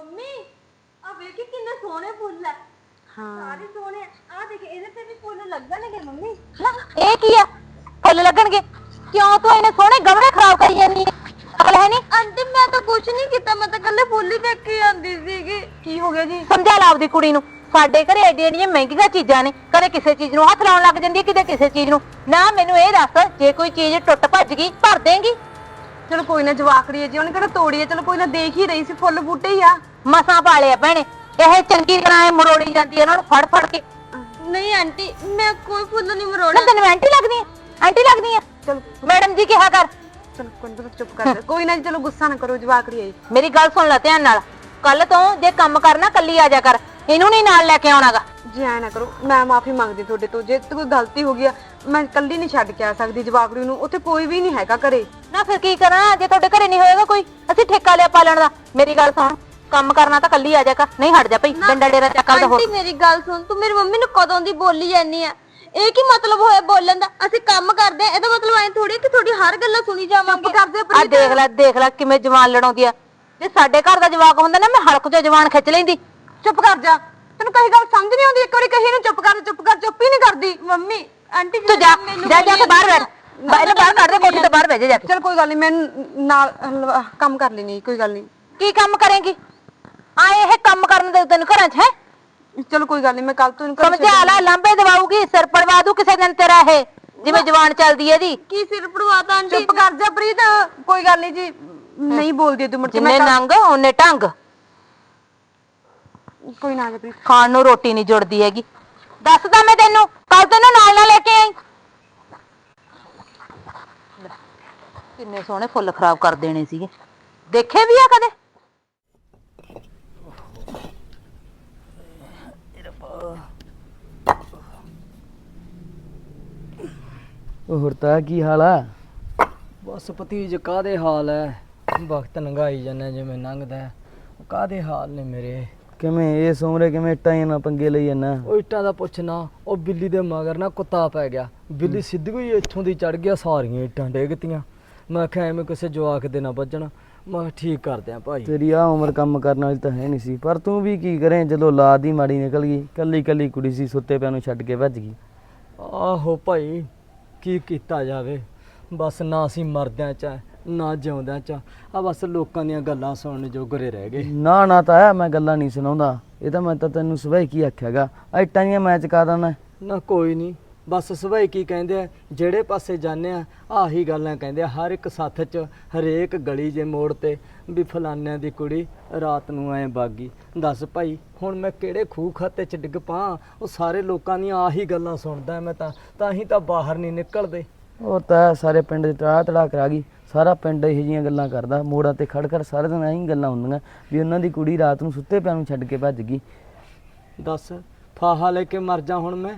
Mummy ਆ ਵੇਖੀ ਕਿੰਨੇ ਸੋਹਣੇ ਫੁੱਲ ਆ। ਹਾਂ। ਸਾਰੇ ਸੋਹਣੇ। ਆ ਦੇਖ ਇਹਦੇ ਤੇ ਵੀ ਫੁੱਲ ਲੱਗਣਗੇ ਮੰਮੀ। ਨਾ ਇਹ ਕੀ ਆ? ਫੁੱਲ ਲੱਗਣਗੇ? ਕਿਉਂ ਤੂੰ ਇਹਨੇ ਸੋਹਣੇ ਗਮਲੇ ਖਰਾਬ ਕਰੀ ਜਾਂਦੀ ਅਕਲ ਹੈ ਨਹੀਂ? ਆਂਟੀ ਮੈਂ ਤਾਂ ਕੁਝ ਨਹੀਂ ਕੀਤਾ। ਮੈਂ ਤਾਂ ਕੱਲੇ ਫੁੱਲ ਹੀ ਦੇਖ ਕੇ ਆਂਦੀ ਸੀਗੀ। ਕੀ ਹੋ ਗਿਆ ਜੀ? ਸਮਝਾ ਲਾ ਆਪਦੀ ਕੁੜੀ ਨੂੰ। ਸਾਡੇ ਘਰੇ ਐਡੀਆਂ ਐਡੀਆਂ ਮਹਿੰਗੀਆਂ ਚੀਜ਼ਾਂ ਨੇ। ਕਦੇ ਕਿਸੇ ਚੀਜ਼ ਨੂੰ ਹੱਥ ਲਾਉਣ ਲੱਗ ਜਾਂਦੀ ਹੈ ਕਿਤੇ ਕਿਸੇ ਚੀਜ਼ ਨੂੰ। ਨਾ ਮੈਨੂੰ ਇਹ ਦੱਸ ਜੇ ਕੋਈ ਚੀਜ਼ ਟੁੱਟ ਭੱਜ ਗਈ ਭਰ ਦੇਂਗੀ? ਚਲੋ ਕੋਈ ਨਾ ਜਵਾਕੜੀ ਹੈ ਜੀ ਉਹਨੇ ਕਿਹੜਾ ਤੋੜੀ ਹੈ? ਚਲੋ ਕੋਈ ਨਾ ਦੇਖ ਹੀ ਰਹੀ ਸੀ ਫੁੱਲ ਬੂਟੇ ਹੀ ਆ। ਮਸਾਂ ਪਾਲੇ ਆ ਭੈਣੇ। ਇਹ ਚੰਗੀ ਤਰ੍ਹਾਂ ਇਹ ਮਰੋੜੀ ਜਾਂਦੀ ਹੈ ਇਹਨਾਂ ਨੂੰ ਫੜ ਫੜ ਕੇ। ਨਹੀਂ ਆਂਟੀ ਮੈਂ ਕੋਈ ਫੁੱਲ ਨਹੀਂ ਨਾ ਮਰੋੜਾ ਤੈਨੂੰ ਆਂਟੀ ਲੱਗਦੀ ਹੈ? ਆਂਟੀ ਲੱਗਦੀ ਹੈ? ਚਲੋ। ਮੈਡਮ ਜੀ ਕਿਹਾ ਕਰ। ਚਲੋ ਕੋਈ ਨਾ ਚੁੱਪ ਕਰ ਜਾ। ਕੋਈ ਨਾ ਜੀ, ਚਲੋ ਗੁੱਸਾ ਨਾ ਕਰੋ ਜਵਾਕੜੀ ਹੈ ਜੀ। ਮੇਰੀ ਗੱਲ ਸੁਣ ਲੈ ਧਿਆਨ ਨਾਲ। ਕੱਲ ਤੋਂ ਜੇ ਕੰਮ ਕਰਨਾ ਕੱਲੀ ਆ ਜਾ ਕਰ। ਇਹਨੂੰ ਨਹੀਂ ਨਾਲ ਲੈ ਕੇ ਆਉਣਾਗਾ। ਜੀ ਐ ਨਾ ਕਰੋ ਮੈਂ ਮਾਫੀ ਮੰਗਦੀ ਤੁਹਾਡੇ ਤੋਂ ਜੇ ਤੇ ਕੋਈ ਗਲਤੀ ਹੋ ਗਈ ਆ ਮੈਂ ਕੱਲੀ ਨਹੀਂ ਛੱਡ ਕੇ ਆ ਸਕਦੀ ਜਵਾਕੜੀ ਨੂੰ ਉੱਥੇ ਕੋਈ ਵੀ ਨਹੀਂ ਹੈਗਾ ਘਰੇ। ਨਾ ਫਿਰ ਕੀ ਕਰਾਂ ਜੇ ਤੁਹਾਡੇ ਘਰੇ ਨਹੀਂ ਹੋਏਗਾ ਕੋਈ ਅਸੀਂ ਠੇਕਾ ਲਿਆ ਪਾਲਣ ਦਾ। ਮੇਰੀ ਗੱਲ ਸੁਣ ਕੰਮ ਕਰਨਾ ਤਾਂ ਕੱਲੀ ਆ ਜਾ ਕਰ ਨਹੀਂ ਹਟ ਜਾ ਭਈ ਡੰਡਾ ਡੇਰਾ ਚੱਕਲ ਦਾ ਹੋਰ। ਮੇਰੀ ਗੱਲ ਸੁਣ ਤੂੰ ਮੇਰੀ ਮੰਮੀ ਨੂੰ ਕਦੋਂ ਦੀ ਬੋਲੀ ਜਾਨੀ ਆ? ਇਹ ਕੀ ਮਤਲਬ ਹੋਇਆ ਬੋਲਣ ਦਾ? ਅਸੀਂ ਕੰਮ ਕਰਦੇ ਆ ਇਹਦਾ ਮਤਲਬ ਐ ਥੋੜੀ ਕਿ ਤੁਹਾਡੀ ਹਰ ਗੱਲਾਂ ਸੁਣੀ ਜਾਵਾਂਗੇ। ਕਰਦੇ ਆ ਦੇਖ ਲੈ ਦੇਖ ਲੈ ਕਿਵੇਂ ਜਵਾਨ ਲੜਾਉਂਦੀ ਆ। ਜੇ ਸਾਡੇ ਘਰ ਦਾ ਜਵਾਕ ਹੁੰਦਾ ਨਾ ਮੈਂ ਹਲਕ ਚੋਂ ਜਵਾਨ ਖਿੱਚ ਲੈਂਦੀ। ਚੁੱਪ ਕਰ ਜਾ। ਤੈਨੂੰ ਕਹੀ ਗੱਲ ਸਮਝ ਨਹੀਂ ਆਉਂਦੀ ਇੱਕ ਵਾਰੀ ਕਹੀ ਨੂੰ ਚੁੱਪ ਕਰ ਚੁੱਪ ਕਰ ਚੁੱਪ ਹੀ ਨਹੀਂ ਕਰਦੀ। ਮੰਮੀ ਆਂਟੀ ਤੂੰ ਜਾ ਜਾ ਜਾ ਕੇ ਬਾਹਰ ਬੈਠ ਬਾਹਰ ਬਾਹਰ ਕੱਢ ਦੇ ਕੋਠੇ ਤੋਂ ਬਾਹਰ ਬਹਿ ਜਾ ਚਲ ਕੋਈ ਗੱਲ ਨਹੀਂ ਮੈਂ ਨਾਲ ਕੰਮ ਕਰ ਲੈਣੀ ਕੋਈ ਗੱਲ ਨਹੀਂ। ਕੀ ਕੰਮ ਕਰੇਂਗੀ? ਆਏ ਇਹ ਕੰਮ ਕਰਨ ਦੇ ਤੈਨੂੰ ਘਰਾਂ 'ਚ ਹੈ? ਚਲੋ ਕੋਈ ਗੱਲ ਨਹੀਂ ਮੈਂ ਕੱਲ ਤੋਂ ਇਹਨੂੰ ਘਰ ਸਮਝਾ ਲੈ ਲਾਂਬੇ ਦਵਾਉਗੀ ਸਿਰ ਪੜਵਾ ਦੂ ਕਿਸੇ ਦਿਨ ਤੇਰਾ ਇਹ ਜਿਵੇਂ ਜਵਾਨ ਚੱਲਦੀ ਇਹਦੀ। ਕੀ ਸਿਰ ਪੜਵਾਤਾ ਆਂਟੀ? ਚੁੱਪ ਕਰ ਜਾ ਪ੍ਰੀਤ। ਕੋਈ ਗੱਲ ਨਹੀਂ ਜੀ ਨਹੀਂ ਬੋਲਦੀ ਤੂੰ ਮੁੜ ਕੇ ਜਿੰਨੇ ਨੰਗ ਉਹਨੇ ਢੰਗ ਕੋਈ ਨਾ ਆ ਜਾ ਪ੍ਰੀਤ ਖਾਣ ਨੂੰ ਰੋਟੀ ਨਹੀਂ ਜੁੜਦੀ ਹੈਗੀ। ਦੱਸਦਾ ਮੈਂ ਤੈਨੂੰ ਕੱਲ ਤੈਨੂੰ ਨਾਲ ਨਾਲ ਲੈ ਕੇ ਆਈ। ਲੈ, ਕਿੰਨੇ ਸੋਹਣੇ ਫੁੱਲ ਖਰਾਬ ਕਰ ਦੇਣੇ ਸੀਗੇ। ਦੇਖੇ ਵੀ ਆ ਕਦੇ? ਉਹ ਹੁਰਤਾ ਕੀ ਹਾਲ ਆ? ਬਸ ਭਤੀਜ ਕਾਦੇ ਹਾਲ ਐ? ਵਕਤ ਲੰਘਾਈ ਜਾਂਦਾ ਜਿਵੇਂ ਲੰਘਦਾ ਹੈ। ਕਾਦੇ ਹਾਲ ਨੇ ਮੇਰੇ? ਕਿਵੇਂ ਇਹ ਸੋਮਰੇ ਕਿਵੇਂ ਟਾਈਮ ਨਾਲ ਪੰਗੇ ਲਈ ਜਾਂਦਾ? ਉਹ ਇੱਟਾਂ ਦਾ ਪੁੱਛਣਾ ਉਹ ਬਿੱਲੀ ਦੇ ਮਗਰ ਨਾ ਕੁੱਤਾ ਪੈ ਗਿਆ। ਬਿੱਲੀ ਸਿੱਧੀ ਹੀ ਇੱਥੋਂ ਦੀ ਚੜ ਗਿਆ ਸਾਰੀਆਂ ਇੱਟਾਂ ਡੇਗਤੀਆਂ ਮੈਂ ਕਿਹਾ ਐਵੇਂ ਕਿਸੇ ਜਵਾਕ ਦੇ ਨਾ ਵੱਜਣ। ਮੈਂ ਕਿਹਾ ਠੀਕ ਕਰਦੇ ਆ ਭਾਈ। ਤੇਰੀ ਆ ਉਮਰ ਕੰਮ ਕਰਨ ਵਾਲੀ ਤਾਂ ਹੈ ਨਹੀਂ ਸੀ ਪਰ ਤੂੰ ਵੀ ਕੀ ਕਰੇ ਜਦੋਂ ਲਾਦ ਦੀ ਮਾੜੀ ਨਿਕਲ ਗਈ ਕੱਲੀ ਕੱਲੀ ਕੁੜੀ ਸੀ ਸੁੱਤੇ ਪਿਆ ਨੂੰ ਛੱਡ ਕੇ ਭੱਜ ਗਈ। ਆਹੋ ਭਾਈ ਕੀ ਕੀਤਾ ਜਾਵੇ? ਬਸ ਨਾ ਅਸੀਂ ਮਰਦਿਆਂ ਚ ਹੈ, ਨਾ ਜਿਉਂਦਿਆਂ ਚ। ਆ ਬਸ ਲੋਕਾਂ ਦੀਆਂ ਗੱਲਾਂ ਸੁਣਨ ਜੋਗਰੇ ਰਹਿ ਗਏ। ਨਾ ਨਾ ਤਾਂ ਮੈਂ ਗੱਲਾਂ ਨਹੀਂ ਸੁਣਾਉਂਦਾ। ਇਹ ਤਾਂ ਮੈਂ ਤਾਂ ਤੈਨੂੰ ਸਵੇਹ ਕੀ ਆਖਿਆਗਾ। ਐਟਾਂ ਦੀਆਂ ਮੈਚ ਕਾ ਦੇਣਾ ਨਾ ਕੋਈ ਨਹੀਂ ਬਸ ਸਭਾਈ ਕੀ ਕਹਿੰਦੇ ਆ ਜਿਹੜੇ ਪਾਸੇ ਜਾਂਦੇ ਆ ਆਹੀ ਗੱਲਾਂ ਕਹਿੰਦੇ ਆ ਹਰ ਇੱਕ ਸੱਥ 'ਚ ਹਰੇਕ ਗਲੀ ਜੇ ਮੋੜ ਤੇ ਵੀ ਫਲਾਨਿਆਂ ਦੀ ਕੁੜੀ ਰਾਤ ਨੂੰ ਐ ਬਾਗੀ। ਦੱਸ ਭਾਈ ਹੁਣ ਮੈਂ ਕਿਹੜੇ ਖੂਹ ਖਾਤੇ 'ਚ ਡਿੱਗ ਪਾਂ? ਉਹ ਸਾਰੇ ਲੋਕਾਂ ਦੀਆਂ ਆਹੀ ਗੱਲਾਂ ਸੁਣਦਾ ਮੈਂ ਤਾਂ ਤਾਂ ਹੀ ਤਾਂ ਬਾਹਰ ਨਹੀਂ ਨਿਕਲਦੇ। ਉਹ ਤਾਂ ਸਾਰੇ ਪਿੰਡ ਦੇ ਤੜਾ ਤੜਾ ਕਰਾ ਗਈ। ਸਾਰਾ ਪਿੰਡ ਇਹੋ ਜਿਹੀਆਂ ਗੱਲਾਂ ਕਰਦਾ। ਮੋੜਾਂ ਤੇ ਖੜ ਖੜ ਸਾਰੇ ਦਿਨ ਐਂ ਗੱਲਾਂ ਹੁੰਦੀਆਂ ਵੀ ਉਹਨਾਂ ਦੀ ਕੁੜੀ ਰਾਤ ਨੂੰ ਸੁੱਤੇ ਪਿਆ ਨੂੰ ਛੱਡ ਕੇ ਭੱਜ ਗਈ। ਦੱਸ ਫਾਹਾ ਲੈ ਕੇ ਮਰ ਜਾ ਹੁਣ ਮੈਂ?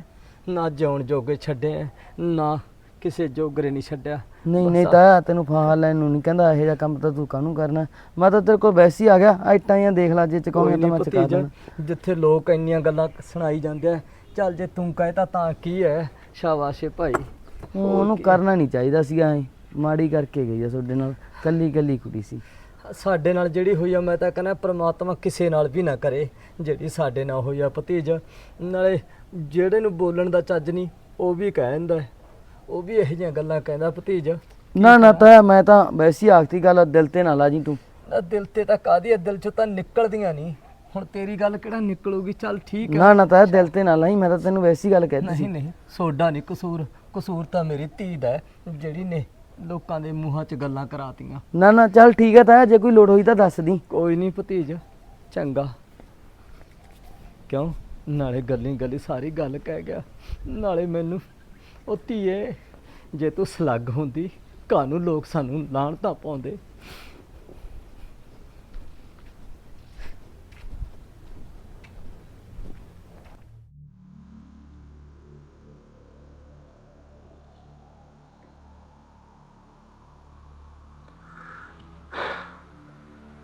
ਨਾ ਜਿਉਣ ਜੋਗੇ ਛੱਡੇ ਨਾ ਕਿਸੇ ਜੋਗਰੇ ਨਹੀਂ ਛੱਡਿਆ। ਨਹੀਂ ਨਹੀਂ ਤਾਂ ਤੈਨੂੰ ਫਾਹਾ ਲੈਣ ਨੂੰ ਨਹੀਂ ਕਹਿੰਦਾ ਇਹੋ ਜਿਹਾ ਕੰਮ ਤਾਂ ਤੂੰ ਕਾਹਨੂੰ ਕਰਨਾ? ਮੈਂ ਤਾਂ ਤੇਰੇ ਕੋਲ ਵੈਸੇ ਆ ਗਿਆ ਐਟਾਂ ਹੀ ਦੇਖ ਲੈ ਜੇ ਚਕਾਉਣੇ ਤਾਂ ਮੈਂ ਚਕਾ ਦੇਣਾ। ਜਿੱਥੇ ਲੋਕ ਇੰਨੀਆਂ ਗੱਲਾਂ ਸੁਣਾਈ ਜਾਂਦੇ ਆ ਚੱਲ ਜੇ ਤੂੰ ਕਹੇ ਤਾਂ ਤਾਂ ਕੀ ਹੈ ਸ਼ਾਬਾਸ਼ੇ ਭਾਈ। ਉਹਨੂੰ ਕਰਨਾ ਨਹੀਂ ਚਾਹੀਦਾ ਸੀਗਾ ਐਂ। ਮਾੜੀ ਕਰਕੇ ਗਈ ਆ ਤੁਹਾਡੇ ਨਾਲ। ਕੱਲੀ ਕੱਲੀ ਕੁੜੀ ਸੀ। ਸਾਡੇ ਨਾਲ ਜਿਹੜੀ ਹੋਈ ਆ ਮੈਂ ਤਾਂ ਕਹਿੰਦਾ ਪ੍ਰਮਾਤਮਾ ਕਿਸੇ ਨਾਲ ਵੀ ਨਾ ਕਰੇ। ਜਿਹੜੀ ਸਾਡੇ ਨਾਲ ਹੋਈ ਆ ਭਤੀਜ। ਨਾਲੇ ਜਿਹੜੇ ਨੂੰ ਬੋਲਣ ਦਾ ਚੱਜ ਨਹੀਂ ਉਹ ਵੀ ਕਹਿ ਹੈ। ਉਹ ਵੀ ਇਹੋ ਜਿਹੀਆਂ ਗੱਲਾਂ ਕਹਿੰਦਾ ਭਤੀਜ। ਨਾ ਨਾ ਤਾਂ ਮੈਂ ਤਾਂ ਵੈਸੇ ਆਖਤੀ ਗੱਲ ਦਿਲ ਤੇ ਨਾ ਲਾ ਜੀ ਤੂੰ। ਨਾ ਦਿਲ ਤੇ ਤਾਂ ਕਾਦੀ ਦਿਲ ਚੋਂ ਤਾਂ ਨਿਕਲਦੀਆਂ ਨਹੀਂ। ਹੁਣ ਤੇਰੀ ਗੱਲ ਕਿਹੜਾ ਨਿਕਲੂਗੀ? ਚੱਲ ਠੀਕ ਹੈ ਨਾ ਨਾ ਤਾਂ ਦਿਲ ਤੇ ਨਾ ਲਾਈ ਮੈਂ ਤਾਂ ਤੈਨੂੰ ਵੈਸੇ ਗੱਲ ਕਹਿਤੀ ਨਹੀਂ ਸੀ। ਨਹੀਂ ਸੋਡਾ ਨਹੀਂ ਕਸੂਰ। ਕਸੂਰ ਤਾਂ ਮੇਰੀ ਧੀ ਦਾ ਹੈ, ਜਿਹੜੀ ਨੇ ਲੋਕਾਂ ਦੇ ਮੂੰਹਾਂ 'ਚ ਗੱਲਾਂ ਕਰਾਤੀਆਂ। ਨਾ ਨਾ ਚੱਲ ਠੀਕ ਹੈ ਤਾਂ ਜੇ ਕੋਈ ਲੋੜ ਹੋਈ ਤਾਂ ਦੱਸ ਦੀ। ਕੋਈ ਨਹੀਂ ਭਤੀਜ ਚੰਗਾ। ਕਿਉਂ? ਨਾਲੇ ਗੱਲੀ ਗੱਲੀ ਸਾਰੀ ਗੱਲ ਕਹਿ ਗਿਆ। ਨਾਲੇ ਮੈਨੂੰ ਉਹ ਧੀਏ ਜੇ ਤੂੰ ਸਲੱਗ ਹੁੰਦੀ ਕਾਨੂੰ ਲੋਕ ਸਾਨੂੰ ਲਾਣ ਤਾਂ ਪਾਉਂਦੇ?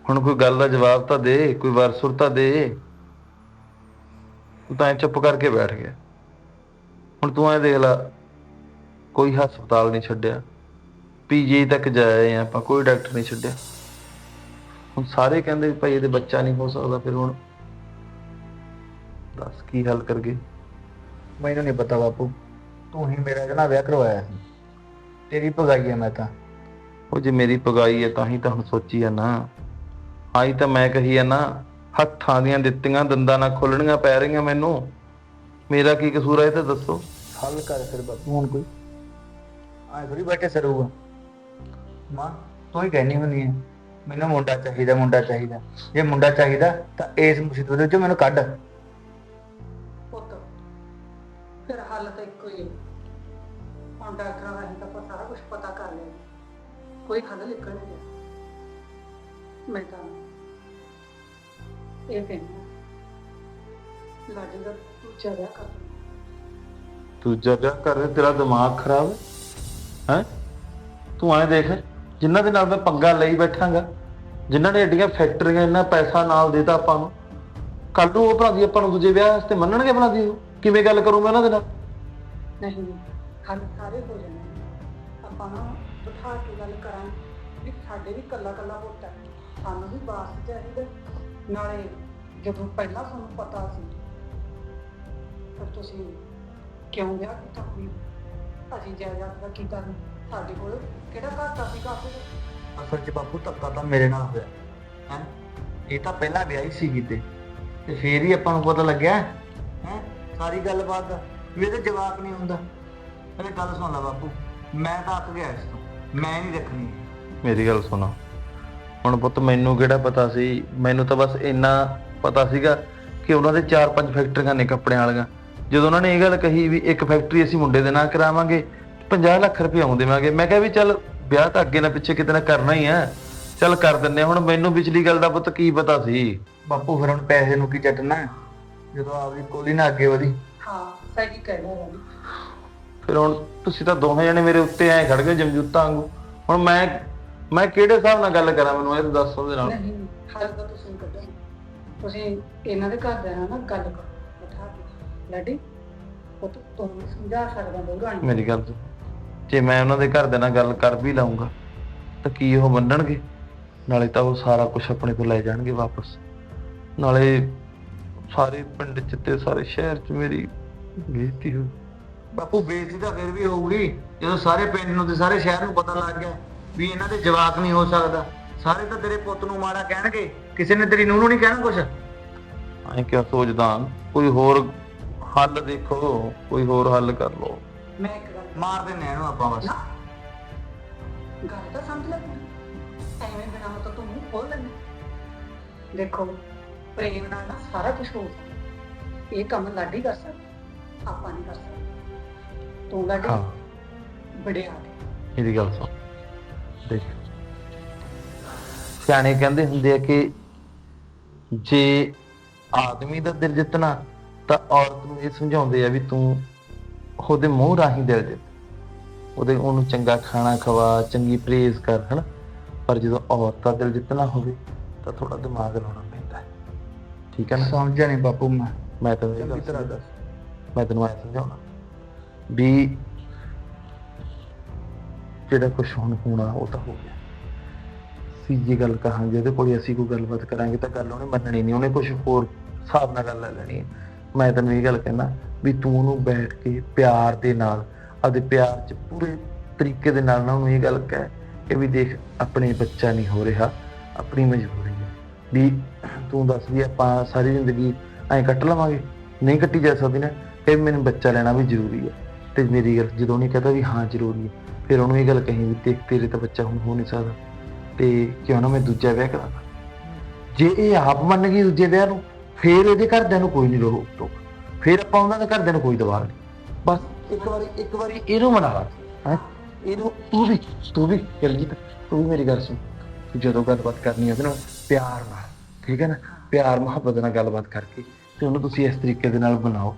ਹੁਣ ਕੋਈ ਗੱਲ ਦਾ ਜਵਾਬ ਤਾਂ ਦੇ ਕੋਈ ਵਰਸੁਰ ਤਾਂ ਦੇ। ਤੂੰ ਤਾਂ ਐਂ ਚੁੱਪ ਕਰਕੇ ਬੈਠ ਗਿਆ। ਹੁਣ ਤੂੰ ਐ ਦੇਖ ਲੈ ਕੋਈ ਹਸਪਤਾਲ ਨਹੀਂ ਛੱਡਿਆ। ਪੀਜੀ ਤੱਕ ਜਾਏ ਆਪਾਂ ਕੋਈ ਡਾਕਟਰ ਨਹੀਂ ਛੱਡਿਆ। ਹੁਣ ਸਾਰੇ ਕਹਿੰਦੇ ਭਾਈ ਇਹਦੇ ਬੱਚਾ ਨਹੀਂ ਹੋ ਸਕਦਾ ਫਿਰ ਹੁਣ ਦੱਸ ਕੀ ਹੱਲ ਕਰਗੇ? ਮੈਨੂੰ ਨਹੀਂ ਪਤਾ ਬਾਪੂ ਤੂੰ ਹੀ ਮੇਰਾ ਜਨਾ ਵਿਆਹ ਕਰਵਾਇਆ ਸੀ। ਤੇਰੀ ਭਗਾਈ ਹੈ ਮੈਂ ਤਾਂ। ਉਹ ਜੇ ਮੇਰੀ ਪਗਾਈ ਹੈ ਤਾਂ ਹੀ ਤਾਂ ਹੁਣ ਸੋਚੀ ਆ ਨਾ। ਆਈ ਤਾਂ ਮੈਂ ਕਹੀ ਆ ਨਾ ਹੱਥਾਂ ਦੀਆਂ ਦਿੱਤੀਆਂ ਦੰਦਾਂ ਨਾਲ ਖੋਲਣੀਆਂ ਪੈ ਰਹੀਆਂ ਮੈਨੂੰ। ਮੇਰਾ ਕੀ ਕਸੂਰ ਹੈ ਇਹ ਤਾਂ ਦੱਸੋ। ਹੱਲ ਕਰ ਫਿਰ ਬਾਪੂ ਹੁਣ ਕੋਈ। ਆਏ ਥੋੜੀ ਬੈਠੇ ਸਰੂਗਾ ਮਾਂ ਤੂੰ ਹੀ ਕਹਿਣੀ ਹੁੰਦੀ ਹੈ ਮੈਨੂੰ ਮੁੰਡਾ ਚਾਹੀਦਾ ਮੁੰਡਾ ਚਾਹੀਦਾ। ਜੇ ਮੁੰਡਾ ਚਾਹੀਦਾ ਤਾਂ ਇਸ ਮੁਸੀਬਤ ਦੇ ਵਿੱਚੋਂ ਮੈਨੂੰ ਕੱਢ। ਪੁੱਤ ਫਿਰ ਹੱਲ ਤਾਂ ਇੱਕੋ ਹੀ ਹੈ ਹੁਣ ਡਾਕਟਰਾਂ ਰਾਹੀਂ ਤਾਂ ਆਪਾਂ ਸਾਰਾ ਕੁਝ ਪਤਾ ਕਰ ਲਿਆ। ਕੋਈ ਹੱਲ ਨਿਕਲ ਨਹੀਂ ਰਿਹਾ ਮੈਂ ਤਾਂ ਇਹ ਕਹਿੰਦਾ ਲਾਡੀ ਦਾ ਦੂਜਾ ਵਿਆਹ ਕਰ ਦੇ। ਦੂਜਾ ਵਿਆਹ ਕਰ ਰਿਹਾ ਤੇਰਾ ਦਿਮਾਗ ਖਰਾਬ ਹੈ ਹੈਂ? ਤੂੰ ਐਂ ਦੇਖ ਜਿਨ੍ਹਾਂ ਦੇ ਨਾਲ ਮੈਂ ਪੰਗਾ ਲਈ ਬੈਠਾਂਗਾ ਜਿਨ੍ਹਾਂ ਨੇ ਏਡੀਆਂ ਫੈਕਟਰੀਆਂ ਇੰਨਾ ਪੈਸਾ ਨਾਲ ਦੇਤਾ ਆਪਾਂ ਨੂੰ ਕੱਲ ਨੂੰ ਉਹ ਭਲਾਦੀ ਆਪਾਂ ਨੂੰ ਦੂਜੇ ਵਿਆਹ ਵਾਸਤੇ ਮੰਨਣਗੇ ਭਲਾਦੀ ਉਹ ਕਿਵੇਂ ਗੱਲ ਕਰੂੰ ਮੈਂ ਉਹਨਾਂ ਦੇ ਨਾਲ ਨਹੀਂ ਹੱਲ ਸਾਰੇ ਹੋ ਜਾਣੇ। ਆਪਾਂ ਨਾ ਬਿਠਾ ਕੇ ਗੱਲ ਕਰਾਂਗੇ ਵੀ ਸਾਡੇ ਵੀ ਕੱਲਾ ਕੱਲਾ ਪੁੱਤ ਹੈ ਸਾਨੂੰ ਵੀ ਬਾਸ ਚਾਹੀਦਾ ਨਾਲੇ ਜਦੋਂ ਪਹਿਲਾਂ ਸਾਨੂੰ ਪਤਾ ਸੀ ਪਰ ਤੁਸੀਂ ਕਿਉਂ ਵਿਆਹ ਕੀਤਾ ਹੋਈ ਅਸੀਂ ਜਾਇਦਾਦ ਦਾ ਕੀ ਕਰਨਾ? ਸਾਡੇ ਕੋਲ ਕਿਹੜਾ ਘਰ ਦਾ ਸੀ ਕਾਫੀ ਅਸਲ 'ਚ ਬਾਪੂ ਧੱਕਾ ਤਾਂ ਮੇਰੇ ਨਾਲ ਹੋਇਆ ਹੈ? ਇਹ ਤਾਂ ਪਹਿਲਾਂ ਵਿਆਹੀ ਸੀ ਕਿਤੇ ਤੇ ਫੇਰ ਹੀ ਆਪਾਂ ਨੂੰ ਪਤਾ ਲੱਗਿਆ ਹੈ? ਸਾਰੀ ਗੱਲਬਾਤ ਦਾ ਵੀ ਇਹਦੇ ਜਵਾਬ ਨਹੀਂ ਹੁੰਦਾ। ਅਰੇ ਗੱਲ ਸੁਣ ਲੈ ਬਾਪੂ ਮੈਂ ਤਾਂ ਅੱਕ ਗਿਆ ਇਸ ਤੋਂ ਮੈਂ ਨਹੀਂ ਰੱਖਣੀ ਮੇਰੀ ਗੱਲ ਸੁਣੋ। ਹੁਣ ਪੁੱਤ ਮੈਨੂੰ ਕਿਹੜਾ ਪਤਾ ਸੀ? ਮੈਨੂੰ ਤਾਂ ਬਸ ਇੰਨਾ ਪਤਾ ਸੀਗਾ ਕਿ ਉਹਨਾਂ ਦੇ 4-5 ਫੈਕਟਰੀਆਂ ਨੇ ਕੱਪੜਿਆਂ ਵਾਲੀਆਂ। ਜਦੋਂ ਉਹਨਾਂ ਨੇ ਇਹ ਗੱਲ ਕਹੀ ਵੀ ਇੱਕ ਫੈਕਟਰੀ ਅਸੀਂ ਮੁੰਡੇ ਦੇ ਨਾਂ ਕਰਾਵਾਂਗੇ 50 ਲੱਖ ਰੁਪਏ ਆਉਂ ਦੇਵਾਂਗੇ। ਮੈਂ ਕਿਹਾ ਵੀ ਚੱਲ ਵਿਆਹ ਤਾਂ ਅੱਗੇ ਨਾ ਪਿੱਛੇ ਕਿਤੇ ਨਾ ਕਰਨਾ ਹੀ ਆ। ਚੱਲ ਕਰ ਦਿੰਨੇ। ਹੁਣ ਮੈਨੂੰ ਪਿਛਲੀ ਗੱਲ ਦਾ ਪੁੱਤ ਕੀ ਪਤਾ ਸੀ? ਬਾਪੂ ਫਿਰ ਹੁਣ ਪੈਸੇ ਨੂੰ ਕੀ ਚੱਟਣਾ? ਜਦੋਂ ਆਪਦੀ ਕੋਲੀ ਨਾ ਅੱਗੇ ਵਧੀ। ਹਾਂ ਸਹੀ ਕਹਿ ਰਿਹਾ ਰਾਣੀ ਫਿਰ ਹੁਣ ਤੁਸੀਂ ਤਾਂ ਦੋਵੇਂ ਜਣੇ ਮੇਰੇ ਉੱਤੇ ਐ ਖੜ ਗਏ ਜਮਜੂਤਾਂ ਵਾਂਗੂ। ਹੁਣ ਮੈਂ ਮੈਂ ਕਿਹੜੇ ਹਿਸਾਬ ਨਾਲ ਗੱਲ ਕਰਾਂ ਮੈਨੂੰ ਇਹ ਤਾਂ ਦੱਸ ਉਹਦੇ ਨਾਲ। ਨਹੀਂ ਹੱਲ ਤਾਂ ਤੁਸੀਂ ਕੱਢੋ ਤੁਸੀਂ ਇਹਨਾਂ ਦੇ ਘਰ ਦੇ ਨਾਲ ਨਾ ਗੱਲ ਕਰੋ ਬਿਠਾ ਕੇ। ਲਾਡੀ ਉਹ ਤੂੰ ਨਹੀਂ ਸਮਝਾ ਸਕਦਾ ਰਾਣੀ ਮੇਰੀ ਗੱਲ ਸੁਣ। ਜੇ ਮੈਂ ਉਹਨਾਂ ਦੇ ਘਰ ਦੇ ਨਾਲ ਗੱਲ ਕਰ ਵੀ ਲਾਉਂਗਾ ਤਾਂ ਕੀ ਉਹ ਮੰਨਣਗੇ? ਨਾਲੇ ਤਾਂ ਉਹ ਸਾਰਾ ਕੁਝ ਆਪਣੇ ਤੋਂ ਲੈ ਜਾਣਗੇ ਵਾਪਸ। ਨਾਲੇ ਸਾਰੇ ਪਿੰਡ ਚ ਤੇ ਸਾਰੇ ਸ਼ਹਿਰ ਚ ਮੇਰੀ ਬੇਇੱਜ਼ਤੀ ਹੋ ਬਾਪੂ ਬੇਇੱਜ਼ਤੀ ਤਾਂ ਫਿਰ ਵੀ ਹੋਊਗੀ। ਜਦੋਂ ਸਾਰੇ ਪਿੰਡ ਨੂੰ ਤੇ ਸਾਰੇ ਸ਼ਹਿਰ ਨੂੰ ਪਤਾ ਲੱਗ ਗਿਆ। ਵੀ ਇਹਨਾਂ ਦੇ ਜਵਾਕ ਨਹੀਂ ਹੋ ਸਕਦਾ। ਸਾਰੇ ਤਾਂ ਤੇਰੇ ਪੁੱਤ ਨੂੰ ਮਾੜਾ ਕਹਿਣਗੇ। ਕਿਸੇ ਨੇ ਤੇਰੀ ਨੂੰਹ ਨੂੰ ਨਹੀਂ ਕਹਿਣਾ ਕੁਛ? ਐਂ ਕਿਉਂ ਸੋਚਦਾ ਕੋਈ ਹੋਰ ਹੱਲ ਦੇਖੋ ਕੋਈ ਹੋਰ ਹੱਲ ਕਰ ਲਓ। ਮੈਂ ਇੱਕ ਗੱਲ ਮਾਰ ਦਿੰਨੇ ਆ ਇਹਨੂੰ ਆਪਾਂ ਬਸ। ਗੱਲ ਤਾਂ ਸਮਝ ਲੈ ਤੂੰ। ਐਵੇਂ ਬਿਨਾ ਮਤਲਬ ਤੂੰ ਮੂੰਹ ਖੋਲ ਲੈਂਦਾ। ਦੇਖੋ ਪ੍ਰੇਮ ਨਾਲ ਨਾ ਸਾਰਾ ਕੁਝ ਹੋ ਸਕਦਾ। ਇਹ ਕੰਮ ਲਾਡੀ ਕਰ ਸਕਦਾ ਆਪਾਂ ਨਹੀਂ ਕਰ ਸਕਦੇ। ਤੂੰ ਲਾਡੀ ਹਾਂ। ਬੜੇ ਆ ਗਏ। ਇਹਦੀ ਗੱਲ ਸੁਣ। ਦੇਖ। ਸਿਆਣੇ ਕਹਿੰਦੇ ਹੁੰਦੇ ਆ ਕਿ ਜੇ ਆਦਮੀ ਦਾ ਦਿਲ ਜਿੱਤਣਾ ਤਾਂ ਔਰਤ ਨੂੰ ਇਹ ਸਮਝਾਉਂਦੇ ਆ ਵੀ ਤੂੰ ਉਹਦੇ ਮੂੰਹ ਰਾਹੀਂ ਦਿਲ ਜਿੱਤ। ਉਹਦੇ ਉਹਨੂੰ ਚੰਗਾ ਖਾਣਾ ਖਵਾ ਚੰਗੀ ਪ੍ਰੇਜ਼ ਕਰ ਹਨਾ? ਪਰ ਜਦੋਂ ਔਰਤ ਦਾ ਦਿਲ ਜਿੱਤਣਾ ਹੋਵੇ ਤਾਂ ਥੋੜਾ ਦਿਮਾਗ ਲਾਉਣਾ ਪੈਂਦਾ ਹੈ। ਠੀਕ ਹੈ ਨਾ? ਸਮਝਿਆ ਨਹੀਂ ਬਾਪੂ ਮੈਂ। ਮੈਂ ਤੈਨੂੰ ਇਹ ਗੱਲ। ਮੈਂ ਤੈਨੂੰ ਐ ਸਮਝਾਉਣਾ। ਵੀ ਜਿਹੜਾ ਕੁਝ ਹੁਣ ਹੋਣਾ, ਉਹ ਤਾਂ ਹੋ ਗਿਆ। ਸੀ ਜੇ ਗੱਲ ਕਹਾਂਗੇ, ਉਹਦੇ ਕੋਲ ਅਸੀਂ ਕੋਈ ਗੱਲਬਾਤ ਕਰਾਂਗੇ ਤਾਂ ਗੱਲ ਉਹਨੇ ਮੰਨਣੀ ਨਹੀਂ, ਉਹਨੇ ਕੁਝ ਹੋਰ ਹਿਸਾਬ ਨਾਲ ਗੱਲ ਲੈ ਲੈਣੀ ਹੈ। ਮੈਂ ਤੈਨੂੰ ਇਹ ਗੱਲ ਕਹਿਣਾ ਵੀ ਤੂੰ ਉਹਨੂੰ ਬੈਠ ਕੇ ਪਿਆਰ ਦੇ ਨਾਲ ਅਤੇ ਪਿਆਰ 'ਚ ਪੂਰੇ ਤਰੀਕੇ ਦੇ ਨਾਲ ਨਾ ਉਹਨੂੰ ਇਹ ਗੱਲ ਕਹਿ ਕਿ ਵੀ ਦੇਖ, ਆਪਣੇ ਬੱਚਾ ਨਹੀਂ ਹੋ ਰਿਹਾ, ਆਪਣੀ ਮਜਬੂਰੀ ਹੈ। ਵੀ ਤੂੰ ਦੱਸ ਵੀ ਆਪਾਂ ਸਾਰੀ ਜ਼ਿੰਦਗੀ ਐਂ ਕੱਟ ਲਵਾਂਗੇ? ਨਹੀਂ ਕੱਟੀ ਜਾ ਸਕਦੀ ਨਾ ਕਿ ਮੈਨੂੰ ਬੱਚਾ ਲੈਣਾ ਵੀ ਜ਼ਰੂਰੀ ਹੈ। ਤੇ ਮੇਰੀ ਗੱਲ ਜਦੋਂ ਉਹਨੇ ਕਹਤਾ ਵੀ ਹਾਂ ਜ਼ਰੂਰੀ ਹੈ, ਫਿਰ ਉਹਨੂੰ ਇਹ ਗੱਲ ਕਹੀ ਵੀ ਦੇਖ, ਤੇਰੇ ਤਾਂ ਬੱਚਾ ਹੁਣ ਹੋ ਨਹੀਂ ਸਕਦਾ। ਤੇ ਕਿਉਂ ਨਾ ਮੈਂ ਦੂਜਾ ਵਿਆਹ ਕਰਾਂਗਾ ਜੇ ਇਹ ਆਪ ਮੰਨ ਗਈ ਦੂਜੇ ਵਿਆਹ ਨੂੰ, ਫਿਰ ਇਹਦੇ ਘਰਦਿਆਂ ਨੂੰ ਕੋਈ ਨਹੀਂ ਰੋਕ ਟੋਕ। ਫਿਰ ਆਪਾਂ ਉਹਨਾਂ ਦੇ ਘਰਦਿਆਂ ਨੂੰ ਕੋਈ ਦਬਾਅ ਨਹੀਂ। ਬਸ ਇੱਕ ਵਾਰੀ ਇੱਕ ਵਾਰੀ ਇਹਨੂੰ ਮਨਾ ਲਾ। ਹੈ? ਇਹਨੂੰ ਤੂੰ ਵੀ ਤੂੰ ਵੀ ਕਿਰਜੀਤ ਤੂੰ ਵੀ ਮੇਰੀ ਗੱਲ ਸੁਣ। ਤੂੰ ਜਦੋਂ ਗੱਲਬਾਤ ਕਰਨੀ ਹੈ ਉਹਦੇ ਨਾਲ, ਪਿਆਰ ਨਾਲ, ਠੀਕ ਹੈ ਨਾ? ਪਿਆਰ, ਮੁਹੱਬਤ ਨਾਲ ਗੱਲਬਾਤ ਕਰਕੇ ਤੇ ਉਹਨੂੰ ਤੁਸੀਂ ਇਸ ਤਰੀਕੇ ਦੇ ਨਾਲ ਬਣਾਓ।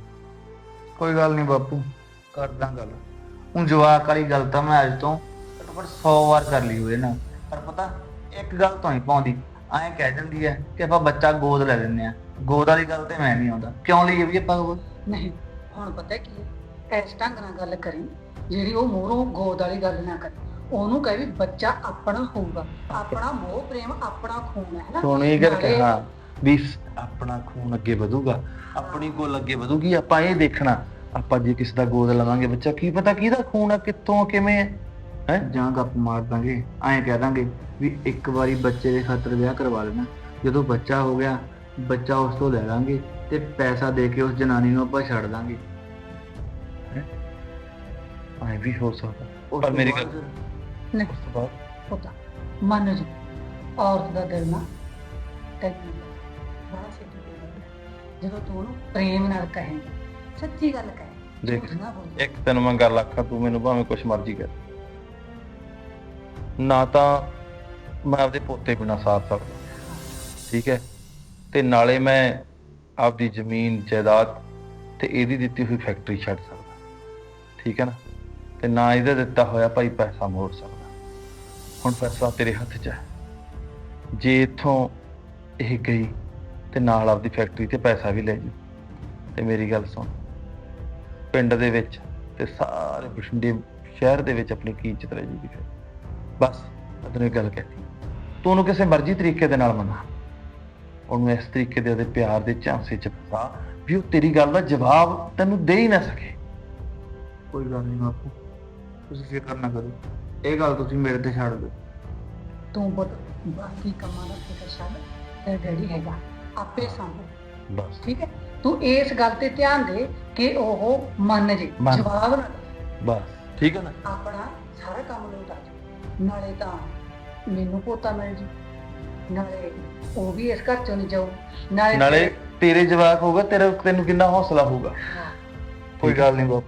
ਕੋਈ ਗੱਲ ਨਹੀਂ ਬਾਪੂ। ਕਰਦਾ ਗੱਲ। ਹੁਣ ਜਵਾਕ ਵਾਲੀ ਗੱਲ ਤਾਂ ਮੈਂ ਅੱਜ ਤੋਂ ਘੱਟੋ ਘੱਟ 100 ਵਾਰ ਕਰ ਲਈ ਹੋਏ ਨਾ ਪਰ ਪਤਾ ਇੱਕ ਗੱਲ ਤੋਂ ਨਹੀਂ ਪਾਉਂਦੀ। ਐਂ ਕਹਿ ਦਿੰਦੀ ਹੈ ਕਿ ਆਪਾਂ ਬੱਚਾ ਗੋਦ ਲੈ ਲੈਂਦੇ ਆ। ਗੋਦ ਵਾਲੀ ਗੱਲ ਤੇ ਮੈਂ ਨਹੀਂ ਆਉਂਦਾ। ਕਿਉਂ ਲਈਏ ਵੀ ਆਪਾਂ ਗੋਦ? ਨਹੀਂ ਹੁਣ ਪਤਾ ਕੀ ਹੈ ਇਸ ਢੰਗ ਨਾਲ ਗੱਲ ਕਰੀ ਜਿਹੜੀ ਉਹ ਮੂਹਰੋਂ ਗੋਦ ਵਾਲੀ ਗੱਲ ਨਾ ਕਰੇ। ਉਹਨੂੰ ਕਹੇ ਵੀ ਬੱਚਾ ਆਪਣਾ ਹੋਊਗਾ। ਆਪਣਾ ਮੋਹ ਪ੍ਰੇਮ ਆਪਣਾ ਖੂਨ ਹੈ ਨਾ? ਗੱਲ ਨਾਲੇ- ਕਹਾ ਵੀ ਆਪਣਾ ਖੂਨ ਅੱਗੇ ਵਧੂਗਾ। ਆਪਣੀ ਕੋਲ ਅੱਗੇ ਵਧੂਗੀ ਆਪਾਂ ਇਹ ਦੇਖਣਾ। ਆਪਾਂ ਜੇ ਕਿਸੇ ਦਾ ਗੋਦ ਲਵਾਂਗੇ ਬੱਚਾ ਕੀ ਪਤਾ ਕਿਹਦਾ ਖੂਨ ਆ ਕਿੱਥੋਂ ਕਿਵੇਂ ਹੈ ਹੈ? ਜਾਂ ਗੱਪ ਮਾਰ ਦਾਂਗੇ ਐਂ ਕਹਿ ਦਾਂਗੇ ਵੀ ਇੱਕ ਵਾਰੀ ਬੱਚੇ ਦੇ ਖਾਤਰ ਵਿਆਹ ਕਰਵਾ ਲੈਣਾ। ਜਦੋਂ ਬੱਚਾ ਹੋ ਗਿਆ ਬੱਚਾ ਉਸ ਤੋਂ ਲੈ ਲਾਂਗੇ ਤੇ ਪੈਸਾ ਦੇ ਕੇ ਉਸ ਜਨਾਨੀ ਨੂੰ ਆਪਾਂ ਛੱਡ ਦਾਂਗੇ। ਐ ਵੀ ਹੋ ਸਕਦਾ। ਪਰ ਮੇਰੀ ਗੱਲ ਨਹੀਂ ਉਸ ਤੋਂ ਬਾਅਦ ਪਤਾ ਮੰਨ ਜੀ ਔਰਤ ਦਾ ਦਿਲ ਨਾ ਤੈਨੂੰ ਬੜਾ ਸਿੱਧੂ ਜਦੋਂ ਤੂੰ ਉਹਨੂੰ ਪ੍ਰੇਮ ਨਾਲ ਕਹੇਂਗਾ ਸੱਚੀ ਗੱਲ ਕਹੇ। ਦੇਖ ਝੂਠ ਨਾ ਬੋਲੀ। ਇੱਕ ਤੈਨੂੰ ਮੈਂ ਗੱਲ ਆਖਾਂ ਤੂੰ ਮੈਨੂੰ ਭਾਵੇਂ ਕੁਛ ਮਰਜ਼ੀ ਕਰ ਨਾ ਤਾਂ ਮੈਂ ਆਪਦੇ ਪੋਤੇ ਬਿਨਾ ਸਾਥ ਸਕਦਾ ਠੀਕ ਹੈ? ਤੇ ਨਾਲੇ ਮੈਂ ਆਪਦੀ ਜ਼ਮੀਨ ਜਾਇਦਾਦ ਤੇ ਇਹਦੀ ਦਿੱਤੀ ਹੋਈ ਫੈਕਟਰੀ ਛੱਡ ਸਕਦਾ। ਠੀਕ ਹੈ ਨਾ? ਤੇ ਨਾ ਇਹਦਾ ਦਿੱਤਾ ਹੋਇਆ ਭਾਈ ਪੈਸਾ ਮੋੜ ਸਕਦਾ। ਹੁਣ ਫੈਸਲਾ ਤੇਰੇ ਹੱਥ 'ਚ ਹੈ। ਜੇ ਇੱਥੋਂ ਇਹ ਗਈ ਤੇ ਨਾਲ ਆਪਦੀ ਫੈਕਟਰੀ ਤੇ ਪੈਸਾ ਵੀ ਲੈ ਜੂ। ਤੇ ਮੇਰੀ ਗੱਲ ਸੁਣ। ਪਿੰਡ ਦੇ ਵਿੱਚ ਤੇ ਸਾਰੇ ਬਠਿੰਡੇ ਸ਼ਹਿਰ ਦੇ ਵਿੱਚ ਆਪਣੀ ਕੀ ਇੱਜ਼ਤ ਰਹਿ ਜੂਗੀ ਫਿਰ? ਬਸ ਇਹ ਗੱਲ ਕਹਿਤੀ। ਤੂੰ ਉਹਨੂੰ ਕਿਸੇ ਮਰਜ਼ੀ ਤਰੀਕੇ ਦੇ ਨਾਲ ਮਨਾ। ਉਹਨੂੰ ਇਸ ਤਰੀਕੇ ਦੇ ਉਹਦੇ ਪਿਆਰ ਦੇ ਝਾਂਸੇ ਚ ਫਸਾ ਵੀ ਉਹ ਤੇਰੀ ਗੱਲ ਦਾ ਜਵਾਬ ਤੈਨੂੰ ਦੇ ਹੀ ਨਾ ਸਕੇ। ਕੋਈ ਗੱਲ ਨਹੀਂ ਬਾਪੂ ਤੁਸੀਂ ਫਿਕਰ ਨਾ ਕਰੋ। ਇਹ ਗੱਲ ਤੁਸੀਂ ਮੇਰੇ ਤੇ ਛੱਡ ਦਿਓ। ਤੂੰ ਬਤ ਬਾਕੀ ਕੰਮਾਂ ਦਾ ਫਿਕਰ ਛੱਡ। ਤੇ ਡੈਡੀ ਹੈਗਾ ਆਪੇ ਸੰਭੂ। ਬਸ। ਠੀਕ ਹੈ? ਤੂੰ ਇਸ ਗੱਲ ਤੇ ਧਿਆਨ ਦੇ ਕਿ ਉਹ ਮੰਨ ਜੇ ਮੰਨ। ਜਵਾਬ ਨਾ ਬਸ ਠੀਕ ਹੈ ਨਾ? ਆਪਣਾ ਸਾਰਾ ਕੰਮ ਆ ਜਾਊ। ਨਾਲੇ ਤਾਂ ਮੈਨੂੰ ਪੋਤਾ ਮਿਲ ਜੀ। ਨਾਲੇ ਉਹ ਵੀ ਇਸ ਘਰ ਚੋਂ ਨਹੀਂ ਜਾਊ। ਨਾਲੇ ਨਾਲੇ ਤੇਰੇ ਜਵਾਬ ਹੋਗਾ ਤੇਰਾ ਤੈਨੂੰ ਕਿੰਨਾ ਹੌਸਲਾ ਹੋਊਗਾ। ਹਾਂ, ਕੋਈ ਗੱਲ ਨਹੀਂ ਬਾਪੂ